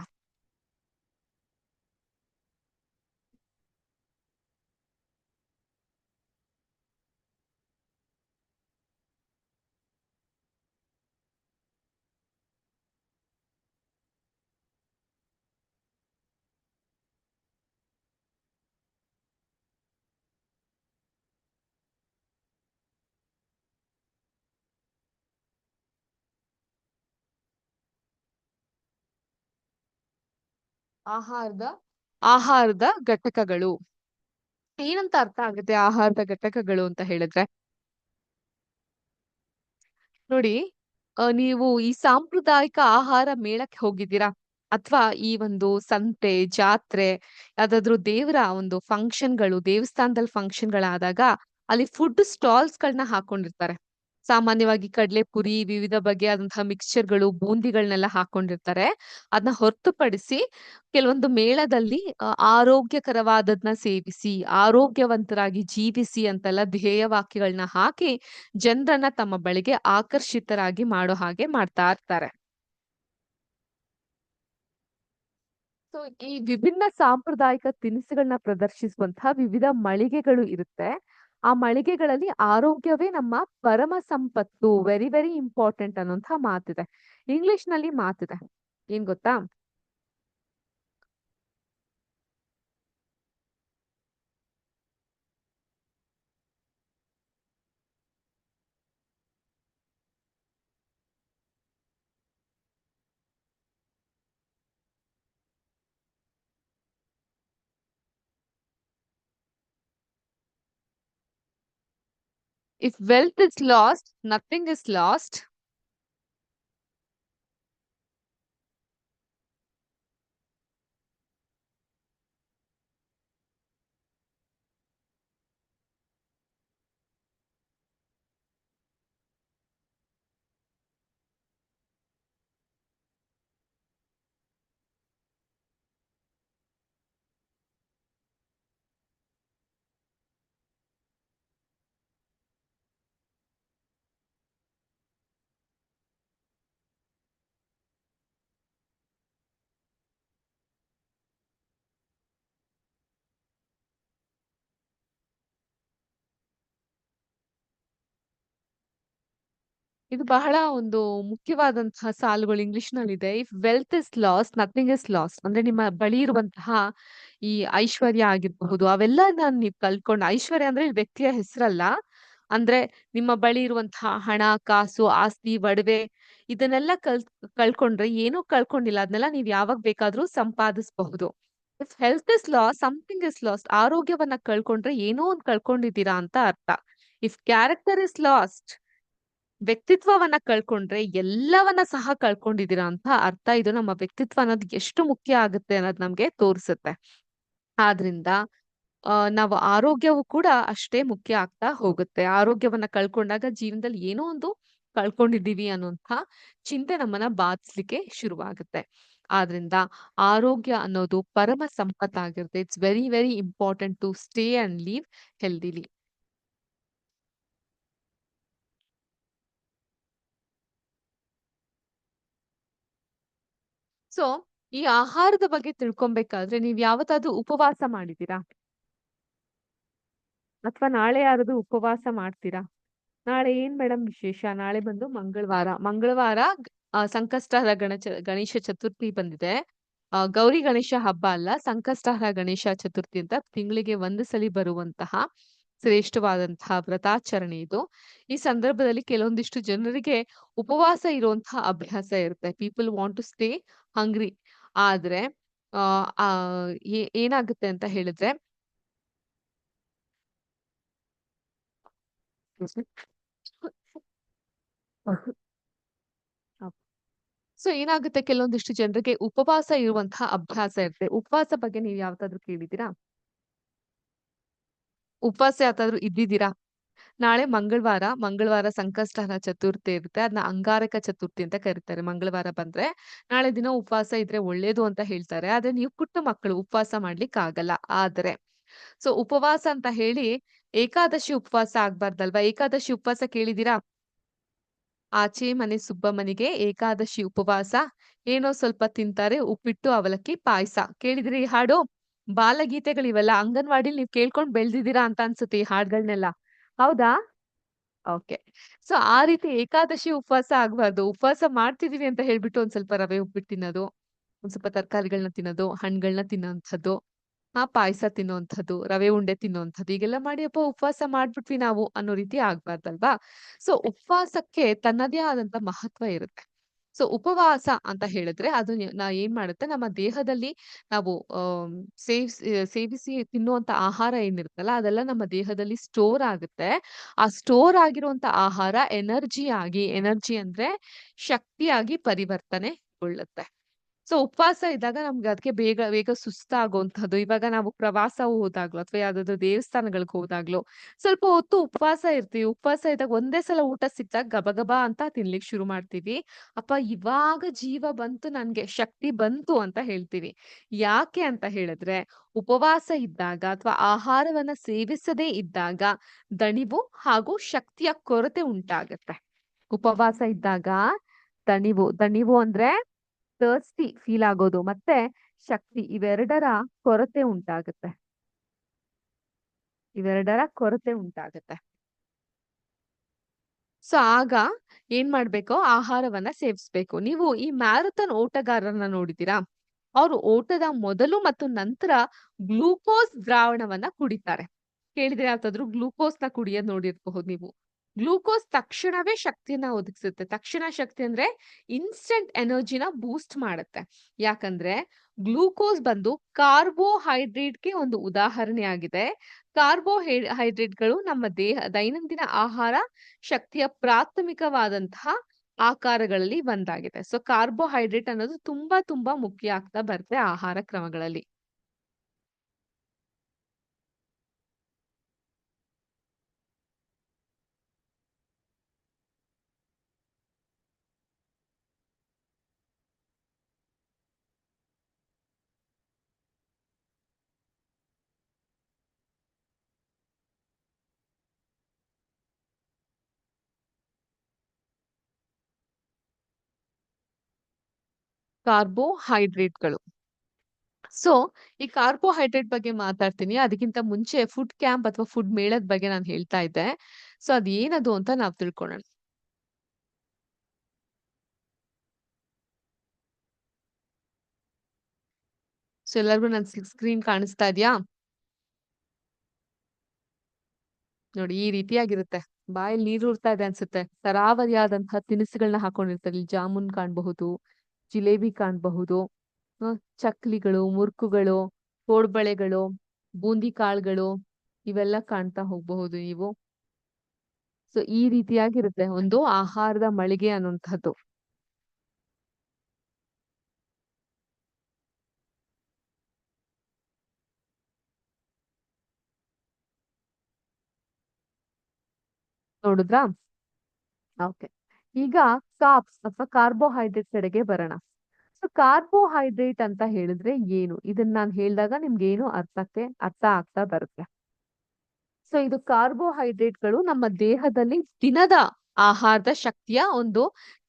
ಆಹಾರದ ಆಹಾರದ ಘಟಕಗಳು. ಏನಂತ ಅರ್ಥ ಆಗುತ್ತೆ ಆಹಾರದ ಘಟಕಗಳು ಅಂತ ಹೇಳಿದ್ರೆ? ನೋಡಿ ನೀವು ಈ ಸಾಂಪ್ರದಾಯಿಕ ಆಹಾರ ಮೇಳಕ್ಕೆ ಹೋಗಿದ್ದೀರಾ? ಅಥವಾ ಈ ಒಂದು ಸಂತೆ, ಜಾತ್ರೆ, ಯಾವ್ದಾದ್ರು ದೇವರ ಒಂದು ಫಂಕ್ಷನ್ಗಳು, ದೇವಸ್ಥಾನದಲ್ಲಿ ಫಂಕ್ಷನ್ಗಳಾದಾಗ ಅಲ್ಲಿ ಫುಡ್ ಸ್ಟಾಲ್ಸ್ ಗಳನ್ನ ಹಾಕೊಂಡಿರ್ತಾರೆ. ಸಾಮಾನ್ಯವಾಗಿ ಕಡಲೆ ಪುರಿ ವಿವಿಧ ಬಗೆಯಾದಂತಹ ಮಿಕ್ಸ್ಚರ್‌ಗಳು, ಬೂಂದಿಗಳನ್ನೆಲ್ಲ ಹಾಕೊಂಡಿರ್ತಾರೆ. ಅದನ್ನ ಹೊರತುಪಡಿಸಿ ಕೆಲವೊಂದು ಮೇಳದಲ್ಲಿ ಆರೋಗ್ಯಕರವಾದದ್ನ ಸೇವಿಸಿ, ಆರೋಗ್ಯವಂತರಾಗಿ ಜೀವಿಸಿ ಅಂತೆಲ್ಲ ಧ್ಯೇಯ ವಾಕ್ಯಗಳನ್ನ ಹಾಕಿ ಜನರನ್ನ ತಮ್ಮ ಬಳಿಗೆ ಆಕರ್ಷಿತರಾಗಿ ಮಾಡೋ ಹಾಗೆ ಮಾಡ್ತಾ ಇರ್ತಾರೆ. ಸೊ ಈ ವಿಭಿನ್ನ ಸಾಂಪ್ರದಾಯಿಕ ತಿನಿಸುಗಳನ್ನ ಪ್ರದರ್ಶಿಸುವಂತಹ ವಿವಿಧ ಮಳಿಗೆಗಳು ಇರುತ್ತೆ. ಆ ಮಳಿಗೆಗಳಲ್ಲಿ ಆರೋಗ್ಯವೇ ನಮ್ಮ ಪರಮ ಸಂಪತ್ತು. ವೆರಿ ವೆರಿ ಇಂಪಾರ್ಟೆಂಟ್ ಅನ್ನುವಂಥ ಮಾತಿದೆ. ಇಂಗ್ಲಿಷ್‌ನಲ್ಲಿ ಮಾತಿದೆ. ಏನ್ ಗೊತ್ತಾ? If wealth is lost, nothing is lost. ಇದು ಬಹಳ ಒಂದು ಮುಖ್ಯವಾದಂತಹ ಸಾಲುಗಳು English ಇಂಗ್ಲಿಷ್‌ನಲ್ಲಿದೆ. If wealth is lost nothing is lost ಅಂದ್ರೆ ನಿಮ್ಮ ಬಳಿ ಇರುವಂತಹ ಈ ಐಶ್ವರ್ಯ ಆಗಿರಬಹುದು, ಅವೆಲ್ಲನ ನೀವು ಕಲ್ತ್ಕೊಂಡು ಐಶ್ವರ್ಯ ಅಂದ್ರೆ ವ್ಯಕ್ತಿಯ ಹೆಸರಲ್ಲ. ಅಂದ್ರೆ ನಿಮ್ಮ ಬಳಿ ಇರುವಂತಹ ಹಣ, ಕಾಸು, ಆಸ್ತಿ, ಒಡವೆ ಇದನ್ನೆಲ್ಲ ಕಲ್ ಕಳ್ಕೊಂಡ್ರೆ ಏನೂ ಕಳ್ಕೊಂಡಿಲ್ಲ. ಅದನ್ನೆಲ್ಲ ನೀವು ಯಾವಾಗ ಬೇಕಾದ್ರೂ ಸಂಪಾದಿಸಬಹುದು. If health is lost something is lost. ಆರೋಗ್ಯವನ್ನ ಕಳ್ಕೊಂಡ್ರೆ ಏನೋ ಒಂದ್ ಕಳ್ಕೊಂಡಿದ್ದೀರಾ ಅಂತ ಅರ್ಥ. ಇಫ್ ಕ್ಯಾರೆಕ್ಟರ್ ಇಸ್ ಲಾಸ್ಟ್ ವ್ಯಕ್ತಿತ್ವವನ್ನ ಕಳ್ಕೊಂಡ್ರೆ ಎಲ್ಲವನ್ನ ಸಹ ಕಳ್ಕೊಂಡಿದ್ದೀರಾ ಅಂತ ಅರ್ಥ. ಇದು ನಮ್ಮ ವ್ಯಕ್ತಿತ್ವ ಅನ್ನೋದು ಎಷ್ಟು ಮುಖ್ಯ ಆಗುತ್ತೆ ಅನ್ನೋದು ನಮ್ಗೆ ತೋರಿಸುತ್ತೆ. ಆದ್ರಿಂದ ನಾವು ಆರೋಗ್ಯವು ಕೂಡ ಅಷ್ಟೇ ಮುಖ್ಯ ಆಗ್ತಾ ಹೋಗುತ್ತೆ. ಆರೋಗ್ಯವನ್ನ ಕಳ್ಕೊಂಡಾಗ ಜೀವನದಲ್ಲಿ ಏನೋ ಒಂದು ಕಳ್ಕೊಂಡಿದ್ದೀವಿ ಅನ್ನುವಂತ ಚಿಂತೆ ನಮ್ಮನ್ನ ಬಾಧಿಸ್ಲಿಕ್ಕೆ ಶುರುವಾಗುತ್ತೆ. ಆದ್ರಿಂದ ಆರೋಗ್ಯ ಅನ್ನೋದು ಪರಮ ಸಂಪತ್ತಾಗಿರುತ್ತೆ. It's very very important to stay and live healthily. So, ಈ ಆಹಾರದ ಬಗ್ಗೆ ತಿಳ್ಕೊಬೇಕಾದ್ರೆ ನೀವ್ ಯಾವತ್ತಾದ್ರೂ ಉಪವಾಸ ಮಾಡಿದೀರಾ ಅಥವಾ ನಾಳೆ ಯಾರದು ಉಪವಾಸ ಮಾಡ್ತೀರಾ? ನಾಳೆ ಏನ್ ಮೇಡಮ್ ವಿಶೇಷ? ನಾಳೆ ಬಂದು ಮಂಗಳವಾರ. ಮಂಗಳವಾರ ಸಂಕಷ್ಟಹರ ಗಣಚ ಗಣೇಶ ಚತುರ್ಥಿ ಬಂದಿದೆ. ಗೌರಿ ಗಣೇಶ ಹಬ್ಬ ಅಲ್ಲ, ಸಂಕಷ್ಟಹರ ಗಣೇಶ ಚತುರ್ಥಿ ಅಂತ ತಿಂಗಳಿಗೆ ಒಂದು ಸಲಿ ಬರುವಂತಹ ಶ್ರೇಷ್ಠವಾದಂತಹ ವ್ರತಾಚರಣೆ ಇದು. ಈ ಸಂದರ್ಭದಲ್ಲಿ ಕೆಲವೊಂದಿಷ್ಟು ಜನರಿಗೆ ಉಪವಾಸ ಇರುವಂತಹ ಅಭ್ಯಾಸ ಇರುತ್ತೆ. People want to stay hungry. ಆದ್ರೆ, ಆ ಏನಾಗುತ್ತೆ ಅಂತ ಹೇಳಿದ್ರೆ ಸೊ ಏನಾಗುತ್ತೆ ಕೆಲವೊಂದಿಷ್ಟು ಜನರಿಗೆ ಉಪವಾಸ ಇರುವಂತಹ ಅಭ್ಯಾಸ ಇರುತ್ತೆ. ಉಪವಾಸ ಬಗ್ಗೆ ನೀವು ಯಾವತ್ತಾದ್ರೂ ಕೇಳಿದ್ದೀರಾ? ಉಪವಾಸ ಯಾವ್ದಾದ್ರು ಇದ್ದಿದ್ದೀರಾ? ನಾಳೆ ಮಂಗಳವಾರ, ಮಂಗಳವಾರ ಸಂಕಷ್ಟನ ಚತುರ್ಥಿ ಇರುತ್ತೆ. ಅದನ್ನ ಅಂಗಾರಕ ಚತುರ್ಥಿ ಅಂತ ಕರೀತಾರೆ. ಮಂಗಳವಾರ ಬಂದ್ರೆ ನಾಳೆ ದಿನ ಉಪವಾಸ ಇದ್ರೆ ಒಳ್ಳೇದು ಅಂತ ಹೇಳ್ತಾರೆ. ಆದ್ರೆ ನೀವು ಪುಟ್ಟ ಮಕ್ಕಳು ಉಪವಾಸ ಮಾಡ್ಲಿಕ್ಕೆ ಆಗಲ್ಲ ಆದ್ರೆ ಸೊ ಉಪವಾಸ ಅಂತ ಹೇಳಿ ಏಕಾದಶಿ ಉಪವಾಸ ಆಗ್ಬಾರ್ದಲ್ವಾ? ಏಕಾದಶಿ ಉಪವಾಸ ಕೇಳಿದೀರಾ ಆಚೆ ಮನೆ ಸುಬ್ಬಮ್ಮನಿಗೆ ಏಕಾದಶಿ ಉಪವಾಸ, ಏನೋ ಸ್ವಲ್ಪ ತಿಂತಾರೆ ಉಪ್ಪಿಟ್ಟು, ಅವಲಕ್ಕಿ, ಪಾಯಸ. ಕೇಳಿದ್ರಿ ಈ ಹಾಡು? ಬಾಲಗೀತೆಗಳಿವೆಲ್ಲ ಅಂಗನವಾಡಿಲಿ ನೀವು ಕೇಳ್ಕೊಂಡ್ ಬೆಳ್ದಿದ್ದೀರಾ ಅಂತ ಅನ್ಸುತ್ತೆ ಈ ಹಾಡ್ಗಳನ್ನೆಲ್ಲ. ಹೌದಾ? ಓಕೆ. ಸೊ ಆ ರೀತಿ ಏಕಾದಶಿ ಉಪವಾಸ ಆಗ್ಬಾರ್ದು. ಉಪವಾಸ ಮಾಡ್ತಿದೀವಿ ಅಂತ ಹೇಳ್ಬಿಟ್ಟು ಒಂದ್ ಸ್ವಲ್ಪ ರವೆ ಉಪ್ಪಿಟ್ಟು ತಿನ್ನೋದು, ಒಂದ್ ಸ್ವಲ್ಪ ತರಕಾರಿಗಳನ್ನ ತಿನ್ನೋದು, ಹಣ್ಗಳನ್ನ ತಿನ್ನೋಂಥದ್ದು, ಆ ಪಾಯಸ ತಿನ್ನುವಂಥದ್ದು ರವೆ ಉಂಡೆ ತಿನ್ನುವಂಥದ್ದು ಈಗೆಲ್ಲ ಮಾಡಿ ಅಪ್ಪ ಉಪವಾಸ ಮಾಡ್ಬಿಟ್ವಿ ನಾವು ಅನ್ನೋ ರೀತಿ ಆಗ್ಬಾರ್ದಲ್ವಾ? ಸೊ ಉಪವಾಸಕ್ಕೆ ತನ್ನದೇ ಆದಂತ ಮಹತ್ವ ಇರುತ್ತೆ. ಸೊ, ಉಪವಾಸ ಅಂತ ಹೇಳಿದ್ರೆ ಅದು ನ ಏನ್ ಮಾಡುತ್ತೆ, ನಮ್ಮ ದೇಹದಲ್ಲಿ ನಾವು ಸೇವ್ ಸೇವ್ಸ್ ಸೇವಿಸಿ ತಿನ್ನುವಂತ ಆಹಾರ ಏನಿರುತ್ತಲ್ಲ, ಅದೆಲ್ಲ ನಮ್ಮ ದೇಹದಲ್ಲಿ ಸ್ಟೋರ್ ಆಗುತ್ತೆ. ಆ ಸ್ಟೋರ್ ಆಗಿರುವಂತ ಆಹಾರ ಎನರ್ಜಿ ಆಗಿ ಎನರ್ಜಿ ಅಂದ್ರೆ ಶಕ್ತಿಯಾಗಿ ಪರಿವರ್ತನೆಗೊಳ್ಳುತ್ತೆ. ಸೊ ಉಪವಾಸ ಇದ್ದಾಗ ನಮ್ಗೆ ಅದಕ್ಕೆ ಬೇಗ ಬೇಗ ಸುಸ್ತಾಗುವಂಥದ್ದು. ಇವಾಗ ನಾವು ಪ್ರವಾಸ ಹೋದಾಗ್ಲೋ ಅಥವಾ ಯಾವ್ದಾದ್ರು ದೇವಸ್ಥಾನಗಳಿಗೆ ಹೋದಾಗ್ಲೋ ಸ್ವಲ್ಪ ಹೊತ್ತು ಉಪವಾಸ ಇರ್ತೀವಿ. ಉಪವಾಸ ಇದ್ದಾಗ ಒಂದೇ ಸಲ ಊಟ ಸಿಕ್ದಾಗ ಗಬಗಬ ಅಂತ ತಿನ್ಲಿಕ್ಕೆ ಶುರು ಮಾಡ್ತೀವಿ. ಅಪ್ಪ ಇವಾಗ ಜೀವ ಬಂತು ನನ್ಗೆ, ಶಕ್ತಿ ಬಂತು ಅಂತ ಹೇಳ್ತೀವಿ. ಯಾಕೆ ಅಂತ ಹೇಳಿದ್ರೆ ಉಪವಾಸ ಇದ್ದಾಗ ಅಥವಾ ಆಹಾರವನ್ನ ಸೇವಿಸದೇ ಇದ್ದಾಗ ದಣಿವು ಹಾಗೂ ಶಕ್ತಿಯ ಕೊರತೆ ಉಂಟಾಗತ್ತೆ. ಉಪವಾಸ ಇದ್ದಾಗ ದಣಿವು, ದಣಿವು ಅಂದ್ರೆ ಥರ್ಸ್ಟಿ ಫೀಲ್ ಆಗೋದು ಮತ್ತೆ ಶಕ್ತಿ ಇವೆರಡರ ಕೊರತೆ ಉಂಟಾಗುತ್ತೆ. ಇವೆರಡರ ಕೊರತೆ ಉಂಟಾಗುತ್ತೆ. ಸೊ ಆಗ ಏನ್ ಮಾಡ್ಬೇಕು ಆಹಾರವನ್ನ ಸೇವಿಸ್ಬೇಕು. ನೀವು ಈ ಮ್ಯಾರಥಾನ್ ಓಟಗಾರರನ್ನ ನೋಡಿದ್ದೀರಾ? ಅವರು ಓಟದ ಮೊದಲು ಮತ್ತು ನಂತರ ಗ್ಲೂಕೋಸ್ ದ್ರಾವಣವನ್ನ ಕುಡಿತಾರೆ. ಕೇಳಿದ್ರೆ ಯಾವ್ದಾದ್ರು ಗ್ಲೂಕೋಸ್ನ ಕುಡಿಯೋದ್ ನೋಡಿರ್ಬಹುದು ನೀವು. ಗ್ಲೂಕೋಸ್ ತಕ್ಷಣವೇ ಶಕ್ತಿಯನ್ನ ಒದಗಿಸುತ್ತೆ. ತಕ್ಷಣ ಶಕ್ತಿ ಅಂದ್ರೆ ಇನ್ಸ್ಟೆಂಟ್ ಎನರ್ಜಿನ ಬೂಸ್ಟ್ ಮಾಡುತ್ತೆ ಯಾಕಂದ್ರೆ ಗ್ಲೂಕೋಸ್ ಬಂದು ಕಾರ್ಬೋಹೈಡ್ರೇಟ್‌ಗೆ ಒಂದು ಉದಾಹರಣೆ ಆಗಿದೆ ಕಾರ್ಬೋಹೈಡ್ರೇಟ್ಗಳು ನಮ್ಮ ದೇಹ, ದೈನಂದಿನ ಆಹಾರ ಶಕ್ತಿಯ ಪ್ರಾಥಮಿಕವಾದಂತಹ ಆಕಾರಗಳಲ್ಲಿ ಒಂದಾಗಿದೆ. ಸೊ ಕಾರ್ಬೋಹೈಡ್ರೇಟ್ ಅನ್ನೋದು ತುಂಬಾ ತುಂಬಾ ಮುಖ್ಯ ಆಗ್ತಾ ಬರುತ್ತೆ ಆಹಾರ ಕ್ರಮಗಳಲ್ಲಿ. ಕಾರ್ಬೋಹೈಡ್ರೇಟ್‌ಗಳು. ಸೊ ಈ ಕಾರ್ಬೋಹೈಡ್ರೇಟ್ ಬಗ್ಗೆ ಮಾತಾಡ್ತೀನಿ. ಅದಕ್ಕಿಂತ ಮುಂಚೆ ಫುಡ್ ಕ್ಯಾಂಪ್ ಅಥವಾ ಫುಡ್ ಮೇಳದ ಬಗ್ಗೆ ನಾನು ಹೇಳ್ತಾ ಇದ್ದೆ. ಸೊ ಅದೇನದು ಅಂತ ನಾವು ತಿಳ್ಕೊಳ್ಳೋಣ. ಸೊ ಎಲ್ಲರಿಗೂ ನನ್ ಸ್ಕ್ರೀನ್ ಕಾಣಿಸ್ತಾ ಇದ್ಯಾ? ನೋಡಿ ಈ ರೀತಿಯಾಗಿರುತ್ತೆ. ಬಾಯಲ್ಲಿ ನೀರೂರ್ತಾ ಇದೆ ಅನ್ಸುತ್ತೆ. ತರಾವರಿಯಾದಂತಹ ತಿನಿಸುಗಳನ್ನ ಹಾಕೊಂಡಿರ್ತಾರೆ. ಇಲ್ಲಿ ಜಾಮೂನ್ ಕಾಣಬಹುದು, ಜಿಲೇಬಿ ಕಾಣಬಹುದು, ಚಕ್ಲಿಗಳು, ಮುರ್ಕುಗಳು, ಕೋಡ್ಬಳೆಗಳು, ಬೂಂದಿ ಕಾಳುಗಳು ಇವೆಲ್ಲ ಕಾಣ್ತಾ ಹೋಗಬಹುದು ನೀವು. ಸೊ ಈ ರೀತಿಯಾಗಿರುತ್ತೆ ಒಂದು ಆಹಾರದ ಮಳಿಗೆ ಅನ್ನುವಂಥದ್ದು. ನೋಡಿದ್ರಾ ಓಕೆ. ಈಗ ಕಾಪ್ಸ್ ಅಥವಾ ಕಾರ್ಬೋಹೈಡ್ರೇಟ್ ಕಡೆಗೆ ಬರೋಣ. ಸೊ ಕಾರ್ಬೋಹೈಡ್ರೇಟ್ ಅಂತ ಹೇಳಿದ್ರೆ ಏನು? ಇದನ್ನ ನಾನು ಹೇಳಿದಾಗ ನಿಮ್ಗೆ ಏನು ಅರ್ಥಕ್ಕೆ ಅರ್ಥ ಆಗ್ತಾ ಬರುತ್ತೆ. ಸೊ ಇದು ಕಾರ್ಬೋಹೈಡ್ರೇಟ್‌ಗಳು ನಮ್ಮ ದೇಹದಲ್ಲಿ ದಿನದ ಆಹಾರದ ಶಕ್ತಿಯ ಒಂದು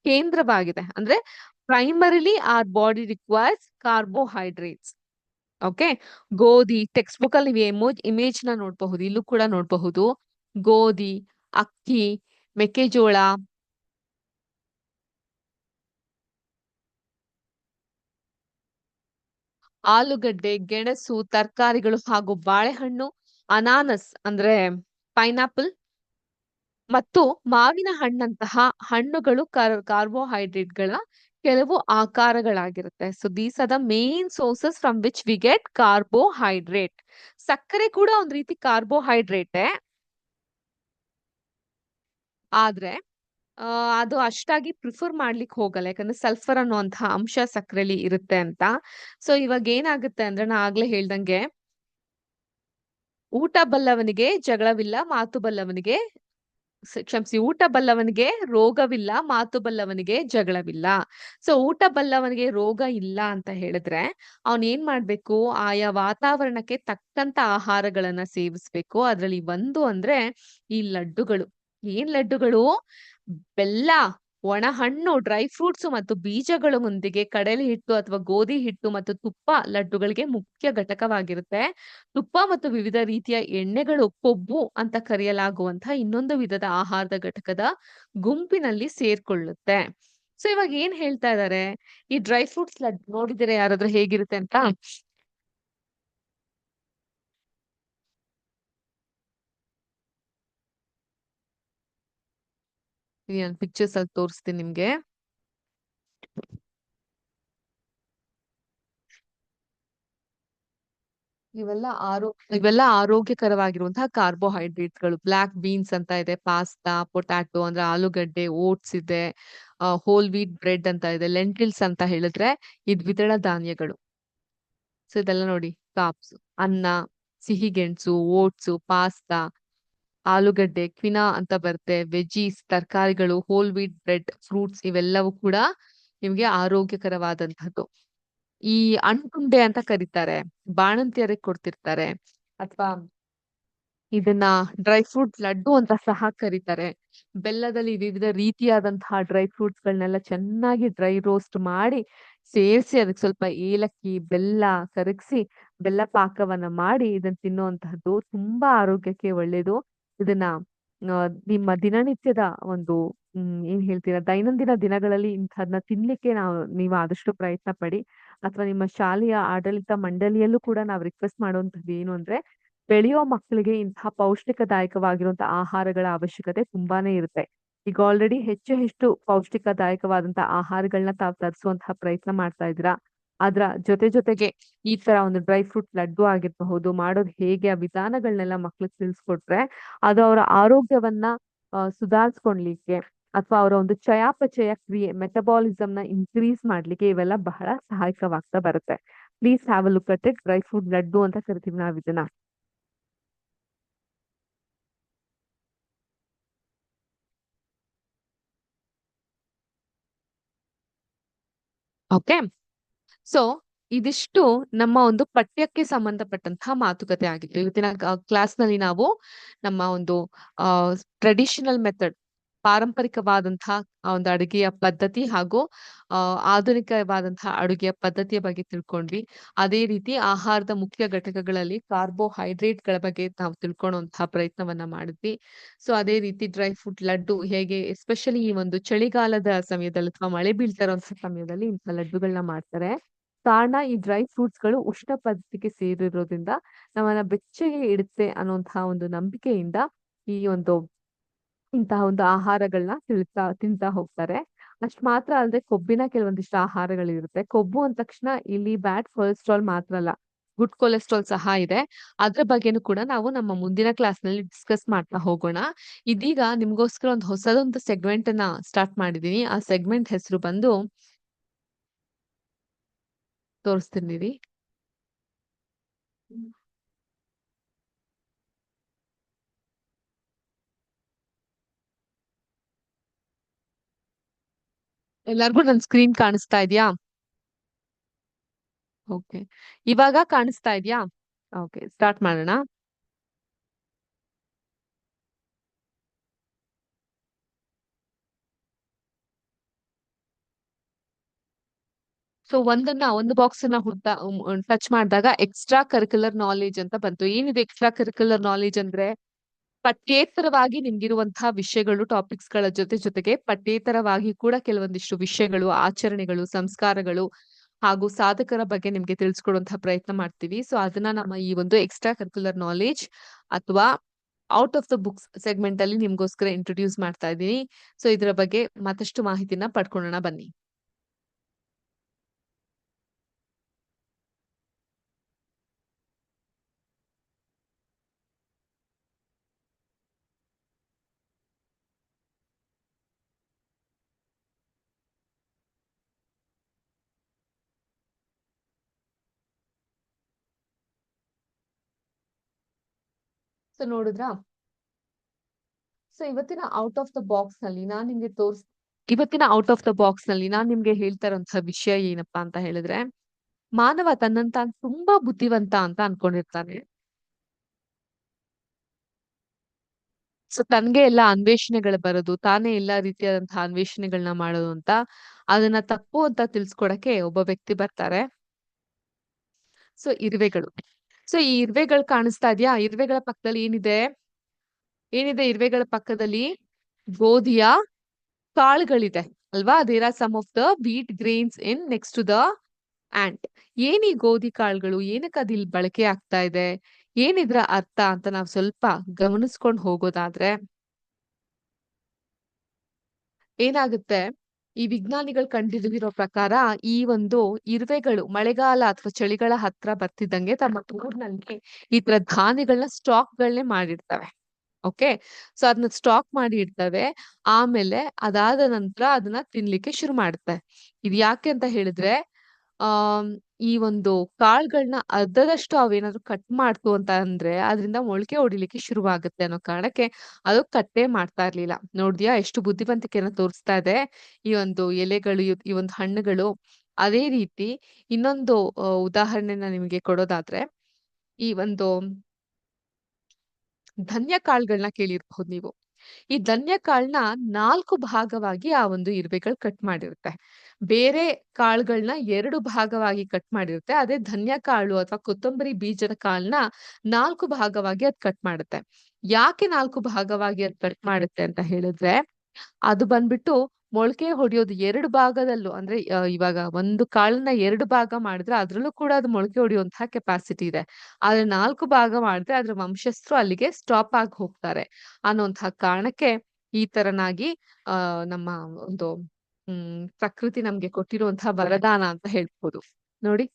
ಕೇಂದ್ರವಾಗಿದೆ. ಅಂದ್ರೆ primarily our body requires carbohydrates. Okay. ಗೋಧಿ ಟೆಕ್ಸ್ಟ್ ಬುಕ್ ಅಲ್ಲಿ ನೀವು ಇಮೇಜ್ ಇಮೇಜ್‌ನ ನೋಡಬಹುದು. ಇಲ್ಲೂ ಕೂಡ ನೋಡಬಹುದು. ಗೋಧಿ, ಅಕ್ಕಿ, ಮೆಕ್ಕೆಜೋಳ ಆಲೂಗಡ್ಡೆ, ಗೆಣಸು, ತರಕಾರಿಗಳು ಹಾಗೂ ಬಾಳೆಹಣ್ಣು, ಅನಾನಸ್ ಅಂದ್ರೆ ಪೈನಾಪಲ್ ಮತ್ತು ಮಾವಿನ ಹಣ್ಣಂತಹ ಹಣ್ಣುಗಳು ಕಾರ್ ಕಾರ್ಬೋಹೈಡ್ರೇಟ್‌ಗಳ ಕೆಲವು ಆಕಾರಗಳಾಗಿರುತ್ತೆ. So these are the main sources from which we get carbohydrate. ಸಕ್ಕರೆ ಕೂಡ ಒಂದ್ ರೀತಿ ಕಾರ್ಬೋಹೈಡ್ರೇಟೇ. ಆದ್ರೆ ಅದು ಅಷ್ಟಾಗಿ ಪ್ರಿಫರ್ ಮಾಡ್ಲಿಕ್ಕೆ ಹೋಗಲ್ಲ. ಯಾಕಂದ್ರೆ ಸಲ್ಫರ್ ಅನ್ನುವಂತಹ ಅಂಶ ಸಕ್ಕರೆಲಿ ಇರುತ್ತೆ ಅಂತ. ಸೊ ಇವಾಗ ಏನಾಗುತ್ತೆ ಅಂದ್ರೆ ನಾ ಆಗ್ಲೇ ಹೇಳ್ದಂಗೆ ಊಟ ಬಲ್ಲವನಿಗೆ ಜಗಳವಿಲ್ಲ, ಮಾತು ಬಲ್ಲವನಿಗೆ ಕ್ಷಮಿಸಿ ಊಟ ಬಲ್ಲವನಿಗೆ ರೋಗವಿಲ್ಲ, ಮಾತು ಬಲ್ಲವನಿಗೆ ಜಗಳವಿಲ್ಲ. ಸೊ ಊಟ ಬಲ್ಲವನಿಗೆ ರೋಗ ಇಲ್ಲ ಅಂತ ಹೇಳಿದ್ರೆ ಅವನ್ ಏನ್ ಮಾಡ್ಬೇಕು ಆಯಾ ವಾತಾವರಣಕ್ಕೆ ತಕ್ಕಂತ ಆಹಾರಗಳನ್ನ ಸೇವಿಸ್ಬೇಕು. ಅದ್ರಲ್ಲಿ ಒಂದು ಅಂದ್ರೆ ಈ ಲಡ್ಡುಗಳು. ಏನ್ ಲಡ್ಡುಗಳು? ಬೆಲ್ಲ, ಒಣ ಹಣ್ಣು, ಡ್ರೈ ಫ್ರೂಟ್ಸ್ ಮತ್ತು ಬೀಜಗಳೊಂದಿಗೆ ಕಡಲೆ ಹಿಟ್ಟು ಅಥವಾ ಗೋಧಿ ಹಿಟ್ಟು ಮತ್ತು ತುಪ್ಪ ಲಡ್ಡುಗಳಿಗೆ ಮುಖ್ಯ ಘಟಕವಾಗಿರುತ್ತೆ. ತುಪ್ಪ ಮತ್ತು ವಿವಿಧ ರೀತಿಯ ಎಣ್ಣೆಗಳು ಕೊಬ್ಬು ಅಂತ ಕರೆಯಲಾಗುವಂತಹ ಇನ್ನೊಂದು ವಿಧದ ಆಹಾರದ ಘಟಕದ ಗುಂಪಿನಲ್ಲಿ ಸೇರ್ಕೊಳ್ಳುತ್ತೆ. ಸೊ ಇವಾಗ ಏನ್ ಹೇಳ್ತಾ ಇದ್ದಾರೆ? ಈ ಡ್ರೈ ಫ್ರೂಟ್ಸ್ ಲಡ್ಡು ನೋಡಿದ್ರೆ ಯಾರಾದ್ರೂ ಹೇಗಿರುತ್ತೆ ಅಂತ? ಇರಿ ನಾನು ಪಿಕ್ಚರ್ಸ್ ಅಲ್ಲಿ ತೋರಿಸ್ತೀನಿ ನಿಮ್ಗೆ. ಇವೆಲ್ಲ ಆರೋ, ಇವೆಲ್ಲ ಆರೋಗ್ಯಕರವಾಗಿರುವಂತಹ ಕಾರ್ಬೋಹೈಡ್ರೇಟ್ಗಳು ಬ್ಲಾಕ್ ಬೀನ್ಸ್ ಅಂತ ಇದೆ ಪಾಸ್ತಾ ಪೊಟ್ಯಾಟೊ ಅಂದ್ರೆ ಆಲೂಗಡ್ಡೆ ಓಟ್ಸ್ ಇದೆ ಹೋಲ್ ವೀಟ್ ಬ್ರೆಡ್ ಅಂತ ಇದೆ ಲೆಂಟಿಲ್ಸ್ ಅಂತ ಹೇಳಿದ್ರೆ ಇದು ದ್ವಿದಳ ಧಾನ್ಯಗಳು ಸೊ ಇದೆಲ್ಲ ನೋಡಿ ಕಾಪ್ಸ್ ಅನ್ನ ಸಿಹಿಗೆಣಸು ಓಟ್ಸು ಪಾಸ್ತಾ ಆಲೂಗಡ್ಡೆ, ಕ್ವಿನಾ ಅಂತ ಬರುತ್ತೆ ವೆಜೀಸ್ ತರಕಾರಿಗಳು ಹೋಲ್ ವೀಟ್ ಬ್ರೆಡ್ ಫ್ರೂಟ್ಸ್ ಇವೆಲ್ಲವೂ ಕೂಡ ನಿಮ್ಗೆ ಆರೋಗ್ಯಕರವಾದಂತಹದ್ದು. ಈ ಅಂಟುಂಡೆ ಅಂತ ಕರೀತಾರೆ, ಬಾಣಂತಿಯರಿಗೆ ಕೊಡ್ತಿರ್ತಾರೆ, ಅಥವಾ ಇದನ್ನ ಡ್ರೈ ಫ್ರೂಟ್ ಲಡ್ಡು ಅಂತ ಸಹ ಕರೀತಾರೆ. ಬೆಲ್ಲದಲ್ಲಿ ವಿವಿಧ ರೀತಿಯಾದಂತಹ ಡ್ರೈ ಫ್ರೂಟ್ಸ್ ಗಳನ್ನೆಲ್ಲ ಚೆನ್ನಾಗಿ ಡ್ರೈ ರೋಸ್ಟ್ ಮಾಡಿ ಸೇರಿಸಿ ಅದಕ್ಕೆ ಸ್ವಲ್ಪ ಏಲಕ್ಕಿ, ಬೆಲ್ಲ ಕರಗಿಸಿ, ಬೆಲ್ಲ ಪಾಕವನ್ನ ಮಾಡಿ ಇದನ್ನ ತಿನ್ನುವಂತಹದ್ದು ತುಂಬಾ ಆರೋಗ್ಯಕ್ಕೆ ಒಳ್ಳೇದು. ಇದನ್ನ ನಿಮ್ಮ ದಿನನಿತ್ಯದ ಒಂದು, ಹ್ಮ್, ಏನ್ ಹೇಳ್ತೀರಾ, ದೈನಂದಿನ ದಿನಗಳಲ್ಲಿ ಇಂಥದ್ನ ತಿನ್ಲಿಕ್ಕೆ ನಾವು, ನೀವು ಆದಷ್ಟು ಪ್ರಯತ್ನ ಪಡಿ. ಅಥವಾ ನಿಮ್ಮ ಶಾಲೆಯ ಆಡಳಿತ ಮಂಡಳಿಯಲ್ಲೂ ಕೂಡ ನಾವು ರಿಕ್ವೆಸ್ಟ್ ಮಾಡುವಂತದ್ದು ಏನು ಅಂದ್ರೆ ಬೆಳೆಯೋ ಮಕ್ಕಳಿಗೆ ಇಂತಹ ಪೌಷ್ಟಿಕದಾಯಕವಾಗಿರುವಂತಹ ಆಹಾರಗಳ ಅವಶ್ಯಕತೆ ತುಂಬಾನೇ ಇರುತ್ತೆ. ಈಗ ಆಲ್ರೆಡಿ ಹೆಚ್ಚು ಹೆಚ್ಚು ಪೌಷ್ಟಿಕದಾಯಕವಾದಂತಹ ಆಹಾರಗಳನ್ನ ತಾವು ತರಿಸುವಂತಹ ಪ್ರಯತ್ನ ಮಾಡ್ತಾ ಇದ್ದೀರಾ? ಅದ್ರ ಜೊತೆ ಜೊತೆಗೆ ಈ ತರ ಒಂದು ಡ್ರೈ ಫ್ರೂಟ್ ಲಡ್ಡು ಆಗಿರಬಹುದು, ಮಾಡೋದು ಹೇಗೆ ಆ ವಿಧಾನಗಳನ್ನೆಲ್ಲ ಮಕ್ಳಿಗೆ ತಿಳಿಸ್ಕೊಟ್ರೆ ಅದು ಅವರ ಆರೋಗ್ಯವನ್ನ ಸುಧಾರಿಸ್ಕೊಳ್ಲಿಕ್ಕೆ ಅಥವಾ ಅವರ ಒಂದು ಚಯಾಪಚಯ ಕ್ರಿಯೆ ಮೆಟಬಾಲಿಸಮ್ನ ಇನ್ಕ್ರೀಸ್ ಮಾಡ್ಲಿಕ್ಕೆ ಇವೆಲ್ಲ ಬಹಳ ಸಹಾಯಕವಾಗ್ತಾ ಬರುತ್ತೆ. Please have a look at it dry fruit laddu ಅಂತ ಕರಿತೀವಿ ನಾವು ಇದನ್ನ. ಓಕೆ ಸೊ ಇದಿಷ್ಟು ನಮ್ಮ ಒಂದು ಪಠ್ಯಕ್ಕೆ ಸಂಬಂಧಪಟ್ಟಂತಹ ಮಾತುಕತೆ ಆಗಿತ್ತು. ಇವತ್ತಿನ ಕ್ಲಾಸ್ನಲ್ಲಿ ನಾವು ನಮ್ಮ ಒಂದು ಟ್ರೆಡಿಷನಲ್ ಮೆಥಡ್ ಪಾರಂಪರಿಕವಾದಂತಹ ಒಂದು ಅಡುಗೆಯ ಪದ್ಧತಿ ಹಾಗೂ ಆಧುನಿಕವಾದಂತಹ ಅಡುಗೆಯ ಪದ್ಧತಿಯ ಬಗ್ಗೆ ತಿಳ್ಕೊಂಡ್ವಿ. ಅದೇ ರೀತಿ ಆಹಾರದ ಮುಖ್ಯ ಘಟಕಗಳಲ್ಲಿ ಕಾರ್ಬೋಹೈಡ್ರೇಟ್ಗಳ ಬಗ್ಗೆ ನಾವು ತಿಳ್ಕೊಳ್ಳುವಂತಹ ಪ್ರಯತ್ನವನ್ನ ಮಾಡಿದ್ವಿ. ಸೊ ಅದೇ ರೀತಿ ಡ್ರೈ ಫ್ರೂಟ್, ಲಡ್ಡು ಹೇಗೆ ಎಸ್ಪೆಷಲಿ ಈ ಒಂದು ಚಳಿಗಾಲದ ಸಮಯದಲ್ಲಿ ಅಥವಾ ಮಳೆ ಬೀಳ್ತಾ ಇರುವಂತಹ ಸಮಯದಲ್ಲಿ ಇಂತಹ ಲಡ್ಡುಗಳನ್ನ ಮಾಡ್ತಾರೆ. ಕಾರಣ ಈ ಡ್ರೈ ಫ್ರೂಟ್ಸ್ಗಳು ಉಷ್ಣ ಪದ್ಧತಿಗೆ ಸೇರಿರೋದ್ರಿಂದ ನಮ್ಮನ್ನ ಬೆಚ್ಚಗೆ ಇಡುತ್ತೆ ಅನ್ನುವಂತಹ ಒಂದು ನಂಬಿಕೆಯಿಂದ ಈ ಒಂದು ಇಂತಹ ಒಂದು ಆಹಾರಗಳನ್ನ ತಿಳ್ತಾ, ತಿಂತಾ ಹೋಗ್ತಾರೆ. ಅಷ್ಟ್ ಮಾತ್ರ ಅಲ್ಲದೆ ಕೊಬ್ಬಿನ ಕೆಲವೊಂದಿಷ್ಟು ಆಹಾರಗಳಿರುತ್ತೆ. ಕೊಬ್ಬು ಅಂದ ತಕ್ಷಣ ಇಲ್ಲಿ ಬ್ಯಾಡ್ ಕೊಲೆಸ್ಟ್ರಾಲ್ ಮಾತ್ರ ಅಲ್ಲ, ಗುಡ್ ಕೊಲೆಸ್ಟ್ರಾಲ್ ಸಹ ಇದೆ. ಅದ್ರ ಬಗ್ಗೆನೂ ಕೂಡ ನಾವು ನಮ್ಮ ಮುಂದಿನ ಕ್ಲಾಸ್ನಲ್ಲಿ ಡಿಸ್ಕಸ್ ಮಾಡ್ತಾ ಹೋಗೋಣ. ಇದೀಗ ನಿಮ್ಗೋಸ್ಕರ ಒಂದು ಹೊಸದೊಂದು ಸೆಗ್ಮೆಂಟ್ ಅನ್ನ ಸ್ಟಾರ್ಟ್ ಮಾಡಿದೀನಿ. ಆ ಸೆಗ್ಮೆಂಟ್ ಹೆಸರು ಬಂದು ತೋರಿಸ್ತೀನಿ ಎಲ್ಲಾರ್ಗೂ ನನ್ ಸ್ಕ್ರೀನ್ ಕಾಣಿಸ್ತಾ ಇದೆಯಾ? ಓಕೆ ಇವಾಗ ಕಾಣಿಸ್ತಾ ಇದೆಯಾ? ಓಕೆ ಸ್ಟಾರ್ಟ್ ಮಾಡೋಣ. ಸೊ ಒಂದನ್ನ, ಒಂದು ಬಾಕ್ಸ್ ಅನ್ನ ಹುಡ್ತಾ ಟಚ್ ಮಾಡಿದಾಗ ಎಕ್ಸ್ಟ್ರಾ ಕರಿಕ್ಯುಲರ್ ನಾಲೆಜ್ ಅಂತ ಬಂತು. ಏನಿದೆ ಎಕ್ಸ್ಟ್ರಾ ಕರಿಕ್ಯುಲರ್ ನಾಲೆಜ್ ಅಂದ್ರೆ? ಪಠ್ಯೇತರವಾಗಿ ನಿಮ್ಗಿರುವಂತಹ ವಿಷಯಗಳು ಟಾಪಿಕ್ಸ್ಗಳ ಜೊತೆ ಜೊತೆಗೆ ಪಠ್ಯೇತರವಾಗಿ ಕೂಡ ಕೆಲವೊಂದಿಷ್ಟು ವಿಷಯಗಳು, ಆಚರಣೆಗಳು, ಸಂಸ್ಕಾರಗಳು ಹಾಗೂ ಸಾಧಕರ ಬಗ್ಗೆ ನಿಮ್ಗೆ ತಿಳಿಸ್ಕೊಡುವಂತಹ ಪ್ರಯತ್ನ ಮಾಡ್ತೀವಿ. ಸೊ ಅದನ್ನ ನಮ್ಮ ಈ ಒಂದು ಎಕ್ಸ್ಟ್ರಾ ಕರಿಕ್ಯುಲರ್ ನಾಲೆಜ್ ಅಥವಾ out of the books segment ಅಲ್ಲಿ ನಿಮ್ಗೋಸ್ಕರ ಇಂಟ್ರೊಡ್ಯೂಸ್ ಮಾಡ್ತಾ ಇದ್ದೀನಿ. ಸೊ ಇದರ ಬಗ್ಗೆ ಮತ್ತಷ್ಟು ಮಾಹಿತಿನ ಪಡ್ಕೊಳ್ಳೋಣ ಬನ್ನಿ. ಸೊ ನೋಡಿದ್ರಾ? ಸೊ ಇವತ್ತಿನ ಔಟ್ ಆಫ್ ದ ಬಾಕ್ಸ್ನಲ್ಲಿ ನಾನ್ ನಿಮ್ಗೆ ತೋರ್ಸ್, ಇವತ್ತಿನ ಔಟ್ ಆಫ್ ದ ಬಾಕ್ಸ್ನಲ್ಲಿ ನಾನ್ ನಿಮ್ಗೆ ಹೇಳ್ತಾ ಇರುವಂತಹ ವಿಷಯ ಏನಪ್ಪಾ ಅಂತ ಹೇಳಿದ್ರೆ, ಮಾನವ ತನ್ನಂತ ತುಂಬಾ ಬುದ್ಧಿವಂತ ಅಂತ ಅನ್ಕೊಂಡಿರ್ತಾನೆ. ಸೊ ತನ್ಗೆ ಎಲ್ಲ ಅನ್ವೇಷಣೆಗಳು ಬರೋದು, ತಾನೇ ಎಲ್ಲಾ ರೀತಿಯಾದಂತಹ ಅನ್ವೇಷಣೆಗಳನ್ನ ಮಾಡೋದು ಅಂತ, ಅದನ್ನ ತಪ್ಪು ಅಂತ ತಿಳ್ಸ್ಕೊಡಕ್ಕೆ ಒಬ್ಬ ವ್ಯಕ್ತಿ ಬರ್ತಾರೆ. ಸೊ ಇರುವೆಗಳು. ಸೊ ಈ ಇರ್ವೆಗಳು ಕಾಣಿಸ್ತಾ ಇದೆಯಾ? ಇರ್ವೆಗಳ ಪಕ್ಕದಲ್ಲಿ ಏನಿದೆ? ಏನಿದೆ ಇರುವೆಗಳ ಪಕ್ಕದಲ್ಲಿ? ಗೋಧಿಯ ಕಾಳುಗಳಿದೆ, ಅಲ್ವಾ? There are some of the wheat grains in next to the ant ಏನ್ ಈ ಗೋಧಿ ಕಾಳುಗಳು? ಏನಕ್ಕೆ ಅದಿಲ್ ಬಳಕೆ ಆಗ್ತಾ ಇದೆ? ಏನಿದ್ರ ಅರ್ಥ ಅಂತ ನಾವು ಸ್ವಲ್ಪ ಗಮನಿಸ್ಕೊಂಡು ಹೋಗೋದಾದ್ರೆ ಏನಾಗುತ್ತೆ? ಈ ವಿಜ್ಞಾನಿಗಳು ಕಂಡುಹಿಡಿದಿರೋ ಪ್ರಕಾರ ಈ ಒಂದು ಇರುವೆಗಳು ಮಳೆಗಾಲ ಅಥವಾ ಚಳಿಗಾಲ ಹತ್ರ ಬರ್ತಿದ್ದಂಗೆ ತಮ್ಮ ಊರ್ನಲ್ಲಿ ಈ ತರ ಧಾನ್ಯಗಳನ್ನ ಸ್ಟಾಕ್‌ಗಳನ್ನೇ ಮಾಡಿರ್ತವೆ. ಓಕೆ. ಸೊ ಅದನ್ನ ಸ್ಟಾಕ್ ಮಾಡಿ ಇಡ್ತವೆ. ಆಮೇಲೆ ಅದಾದ ನಂತರ ಅದನ್ನ ತಿನ್ಲಿಕ್ಕೆ ಶುರು ಮಾಡ್ತವೆ ಇದು ಯಾಕೆ ಅಂತ ಹೇಳಿದ್ರೆ ಆಹ್, ಈ ಒಂದು ಕಾಳುಗಳನ್ನ ಅರ್ಧದಷ್ಟು ಅವೇನಾದ್ರು ಕಟ್ ಮಾಡ್ತು ಅಂತ ಅಂದ್ರೆ ಅದರಿಂದ ಮೊಳಕೆ ಹೊಡಿಲಿಕ್ಕೆ ಶುರುವಾಗುತ್ತೆ ಅನ್ನೋ ಕಾರಣಕ್ಕೆ ಅದು ಕಟ್ಟೆ ಮಾಡ್ತಾ ಇರ್ಲಿಲ್ಲ. ನೋಡಿದ್ಯಾ ಎಷ್ಟು ಬುದ್ಧಿವಂತಿಕೆಯನ್ನ ತೋರಿಸ್ತಾ ಇದೆ ಈ ಒಂದು ಎಲೆಗಳು, ಈ ಒಂದು ಹಣ್ಣುಗಳು. ಅದೇ ರೀತಿ ಇನ್ನೊಂದು ಉದಾಹರಣೆನ ನಿಮಗೆ ಕೊಡೋದಾದ್ರೆ ಈ ಒಂದು ಧನ್ಯ ಕಾಳುಗಳನ್ನ ಕೇಳಿರ್ಬಹುದು ನೀವು. ಈ ಧನ್ಯ ಕಾಳನ್ನ ನಾಲ್ಕು ಭಾಗವಾಗಿ ಆ ಒಂದು ಇರುವೆಗಳು ಕಟ್ ಮಾಡಿರುತ್ತೆ. ಬೇರೆ ಕಾಳುಗಳನ್ನ ಎರಡು ಭಾಗವಾಗಿ ಕಟ್ ಮಾಡಿರುತ್ತೆ. ಅದೇ ಧನ್ಯ ಕಾಳು ಅಥವಾ ಕೊತ್ತಂಬರಿ ಬೀಜದ ಕಾಳನ್ನ ನಾಲ್ಕು ಭಾಗವಾಗಿ ಅದ್ ಕಟ್ ಮಾಡುತ್ತೆ. ಯಾಕೆ ನಾಲ್ಕು ಭಾಗವಾಗಿ ಅದ್ ಕಟ್ ಮಾಡುತ್ತೆ ಅಂತ ಹೇಳಿದ್ರೆ, ಅದು ಬಂದ್ಬಿಟ್ಟು ಮೊಳಕೆ ಹೊಡೆಯೋದು ಎರಡು ಭಾಗದಲ್ಲೂ ಅಂದ್ರೆ ಇವಾಗ ಒಂದು ಕಾಳನ್ನ ಎರಡು ಭಾಗ ಮಾಡಿದ್ರೆ ಅದ್ರಲ್ಲೂ ಕೂಡ ಅದು ಮೊಳಕೆ ಹೊಡೆಯುವಂತಹ ಕೆಪಾಸಿಟಿ ಇದೆ. ಆದ್ರೆ ನಾಲ್ಕು ಭಾಗ ಮಾಡಿದ್ರೆ ಅದ್ರ ವಂಶಸ್ಥರು ಅಲ್ಲಿಗೆ ಸ್ಟಾಪ್ ಆಗಿ ಹೋಗ್ತಾರೆ. ಅನ್ನೋಂತಹ ಕಾರಣಕ್ಕೆ ಈ ತರನಾಗಿ ಆಹ್, ನಮ್ಮ ಒಂದು ಹ್ಮ್ ಪ್ರಕೃತಿ ನಮ್ಗೆ ಕೊಟ್ಟಿರುವಂತಹ ವರದಾನ ಅಂತ ಹೇಳ್ಬೋದು. ನೋಡಿ.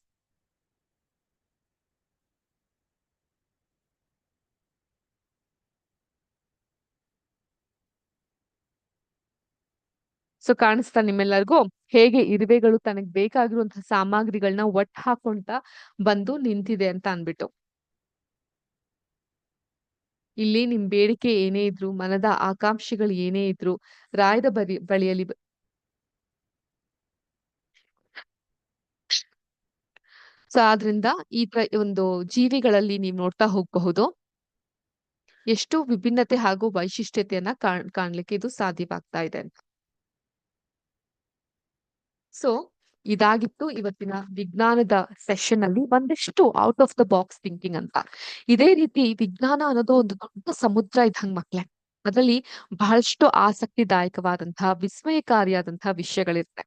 ಸೊ ಕಾಣಿಸ್ತಾ ನಿಮ್ಮೆಲ್ಲರಿಗೂ? ಹೇಗೆ ಇರುವೆಗಳು ತನಗ್ ಬೇಕಾಗಿರುವಂತಹ ಸಾಮಗ್ರಿಗಳನ್ನ ಒಟ್ಟ್ ಹಾಕೊಂತ ಬಂದು ನಿಂತಿದೆ ಅಂತ ಅನ್ಬಿಟ್ಟು ಇಲ್ಲಿ ನಿಮ್ ಬೇಡಿಕೆ ಏನೇ ಇದ್ರು, ಮನದ ಆಕಾಂಕ್ಷೆಗಳು ಏನೇ ಇದ್ರು, ರಾಯದ ಬರಿ ಬಳಿಯಲ್ಲಿ ಸೊ ಆದ್ರಿಂದ ಈ ತರ ಒಂದು ಜೀವಿಗಳಲ್ಲಿ ನೀವ್ ನೋಡ್ತಾ ಹೋಗಬಹುದು. ಎಷ್ಟು ವಿಭಿನ್ನತೆ ಹಾಗೂ ವೈಶಿಷ್ಟ್ಯತೆಯನ್ನ ಕಾಣ್ ಕಾಣ್ಲಿಕ್ಕೆ ಇದು ಸಾಧ್ಯವಾಗ್ತಾ ಇದೆ ಅಂತ. ಸೊ ಇದಾಗಿತ್ತು ಇವತ್ತಿನ ವಿಜ್ಞಾನದ ಸೆಷನ್ ಅಲ್ಲಿ ಒಂದಿಷ್ಟು out of the box thinking ಅಂತ. ಇದೇ ರೀತಿ ವಿಜ್ಞಾನ ಅನ್ನೋದು ಒಂದು ದೊಡ್ಡ ಸಮುದ್ರ ಇದ್ದಂಗ್ ಮಕ್ಳೆ ಅದರಲ್ಲಿ ಬಹಳಷ್ಟು ಆಸಕ್ತಿದಾಯಕವಾದಂತಹ, ವಿಸ್ಮಯಕಾರಿಯಾದಂತಹ ವಿಷಯಗಳಿರುತ್ತೆ.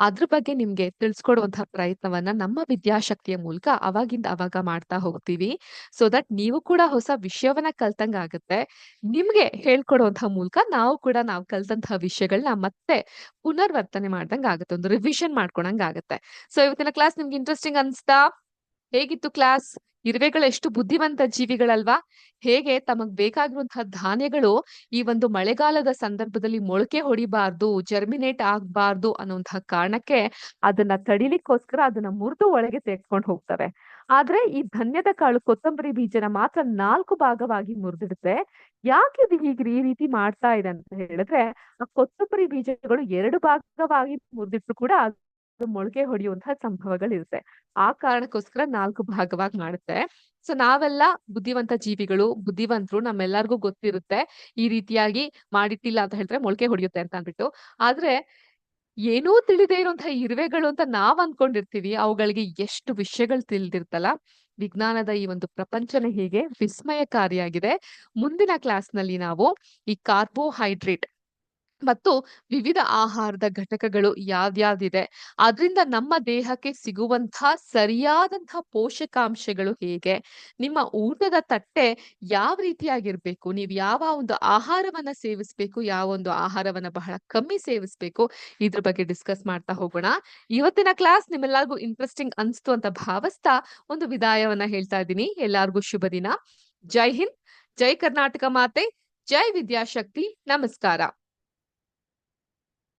ಅದ್ರ ಬಗ್ಗೆ ನಿಮ್ಗೆ ತಿಳಿಸ್ಕೊಡುವಂತಹ ಪ್ರಯತ್ನವನ್ನ ನಮ್ಮ ವಿದ್ಯಾಶಕ್ತಿಯ ಮೂಲಕ ಅವಾಗಿಂದ ಅವಾಗ ಮಾಡ್ತಾ ಹೋಗ್ತೀವಿ. ಸೊ ದಟ್ ನೀವು ಕೂಡ ಹೊಸ ವಿಷಯವನ್ನ ಕಲ್ತಂಗಾಗತ್ತೆ. ನಿಮ್ಗೆ ಹೇಳ್ಕೊಡುವಂತಹ ಮೂಲಕ ನಾವು ಕೂಡ ನಾವು ಕಲ್ತಂತಹ ವಿಷಯಗಳನ್ನ ಮತ್ತೆ ಪುನರ್ವರ್ತನೆ ಮಾಡ್ದಂಗಾಗತ್ತೆ. ಒಂದು ರಿವಿಷನ್ ಮಾಡ್ಕೊಂಡಂಗಾಗತ್ತೆ. ಸೊ ಇವತ್ತಿನ ಕ್ಲಾಸ್ ನಿಮ್ಗೆ ಇಂಟ್ರೆಸ್ಟಿಂಗ್ ಅನ್ಸ್ತಾ? ಹೇಗಿತ್ತು ಕ್ಲಾಸ್? ಇರುವೆಗಳು ಎಷ್ಟು ಬುದ್ಧಿವಂತ ಜೀವಿಗಳಲ್ವಾ? ಹೇಗೆ ತಮಗ್ ಬೇಕಾಗಿರುವಂತಹ ಧಾನ್ಯಗಳು ಈ ಒಂದು ಮಳೆಗಾಲದ ಸಂದರ್ಭದಲ್ಲಿ ಮೊಳಕೆ ಹೊಡಿಬಾರ್ದು, ಜರ್ಮಿನೇಟ್ ಆಗ್ಬಾರ್ದು ಅನ್ನುವಂತಹ ಕಾರಣಕ್ಕೆ ಅದನ್ನ ತಡಿಲಿಕ್ಕೋಸ್ಕರ ಅದನ್ನ ಮುರಿದು ಒಳಗೆ ತೆಗೆದ್ಕೊಂಡ್ ಹೋಗ್ತವೆ. ಆದ್ರೆ ಈ ಧನ್ಯದ ಕಾಳು ಕೊತ್ತಂಬರಿ ಬೀಜನ ಮಾತ್ರ ನಾಲ್ಕು ಭಾಗವಾಗಿ ಮುರಿದಿಡುತ್ತೆ ಯಾಕೆ ಇದು ಹೀಗೆ ಈ ರೀತಿ ಮಾಡ್ತಾ ಇದೆ ಅಂತ ಹೇಳಿದ್ರೆ, ಆ ಕೊತ್ತಂಬರಿ ಬೀಜಗಳು ಎರಡು ಭಾಗವಾಗಿ ಮುರಿದಿಟ್ಟು ಕೂಡ ಮೊಳಕೆ ಹೊಡೆಯುವಂತಹ ಸಂಭವಗಳಿರುತ್ತೆ. ಆ ಕಾರಣಕ್ಕೋಸ್ಕರ ನಾಲ್ಕು ಭಾಗವಾಗಿ ಮಾಡುತ್ತೆ. ಸೊ ನಾವೆಲ್ಲ ಬುದ್ಧಿವಂತ ಜೀವಿಗಳು, ಬುದ್ಧಿವಂತರು ನಮ್ಮೆಲ್ಲರಿಗೂ ಗೊತ್ತಿರುತ್ತೆ. ಈ ರೀತಿಯಾಗಿ ಮಾಡಿಟ್ಟಿಲ್ಲ ಅಂತ ಹೇಳಿದ್ರೆ ಮೊಳಕೆ ಹೊಡೆಯುತ್ತೆ ಅಂತ ಅಂದ್ಬಿಟ್ಟು. ಆದ್ರೆ ಏನೂ ತಿಳಿದೇ ಇರುವಂತಹ ಇರುವೆಗಳು ಅಂತ ನಾವ್ ಅನ್ಕೊಂಡಿರ್ತೀವಿ. ಅವುಗಳಿಗೆ ಎಷ್ಟು ವಿಷಯಗಳು ತಿಳಿದಿರ್ತಲ್ಲ ವಿಜ್ಞಾನದ ಈ ಒಂದು ಪ್ರಪಂಚನೇ ಹೀಗೆ ವಿಸ್ಮಯಕಾರಿಯಾಗಿದೆ. ಮುಂದಿನ ಕ್ಲಾಸ್‌ನಲ್ಲಿ ನಾವು ಈ ಕಾರ್ಬೋಹೈಡ್ರೇಟ್ ಮತ್ತು ವಿವಿಧ ಆಹಾರದ ಘಟಕಗಳು ಯಾವ್ಯಾವ್ದಿದೆ, ಅದರಿಂದ ನಮ್ಮ ದೇಹಕ್ಕೆ ಸಿಗುವಂತಹ ಸರಿಯಾದಂತಹ ಪೋಷಕಾಂಶಗಳು ಹೇಗೆ, ನಿಮ್ಮ ಊಟದ ತಟ್ಟೆ ಯಾವ ರೀತಿಯಾಗಿರ್ಬೇಕು, ನೀವು ಯಾವ ಒಂದು ಆಹಾರವನ್ನ ಸೇವಿಸ್ಬೇಕು, ಯಾವ ಒಂದು ಆಹಾರವನ್ನ ಬಹಳ ಕಮ್ಮಿ ಸೇವಿಸ್ಬೇಕು, ಇದ್ರ ಬಗ್ಗೆ ಡಿಸ್ಕಸ್ ಮಾಡ್ತಾ ಹೋಗೋಣ. ಇವತ್ತಿನ ಕ್ಲಾಸ್ ನಿಮ್ಮೆಲ್ಲರಿಗೂ ಇಂಟ್ರೆಸ್ಟಿಂಗ್ ಅನ್ಸ್ತು ಅಂತ ಭಾವಿಸ್ತಾ ಒಂದು ವಿದಾಯವನ್ನ ಹೇಳ್ತಾ ಇದ್ದೀನಿ. ಎಲ್ಲಾರ್ಗೂ ಶುಭ ದಿನ. ಜೈ ಹಿಂದ್, ಜೈ ಕರ್ನಾಟಕ ಮಾತೆ, ಜೈ ವಿದ್ಯಾಶಕ್ತಿ. ನಮಸ್ಕಾರ.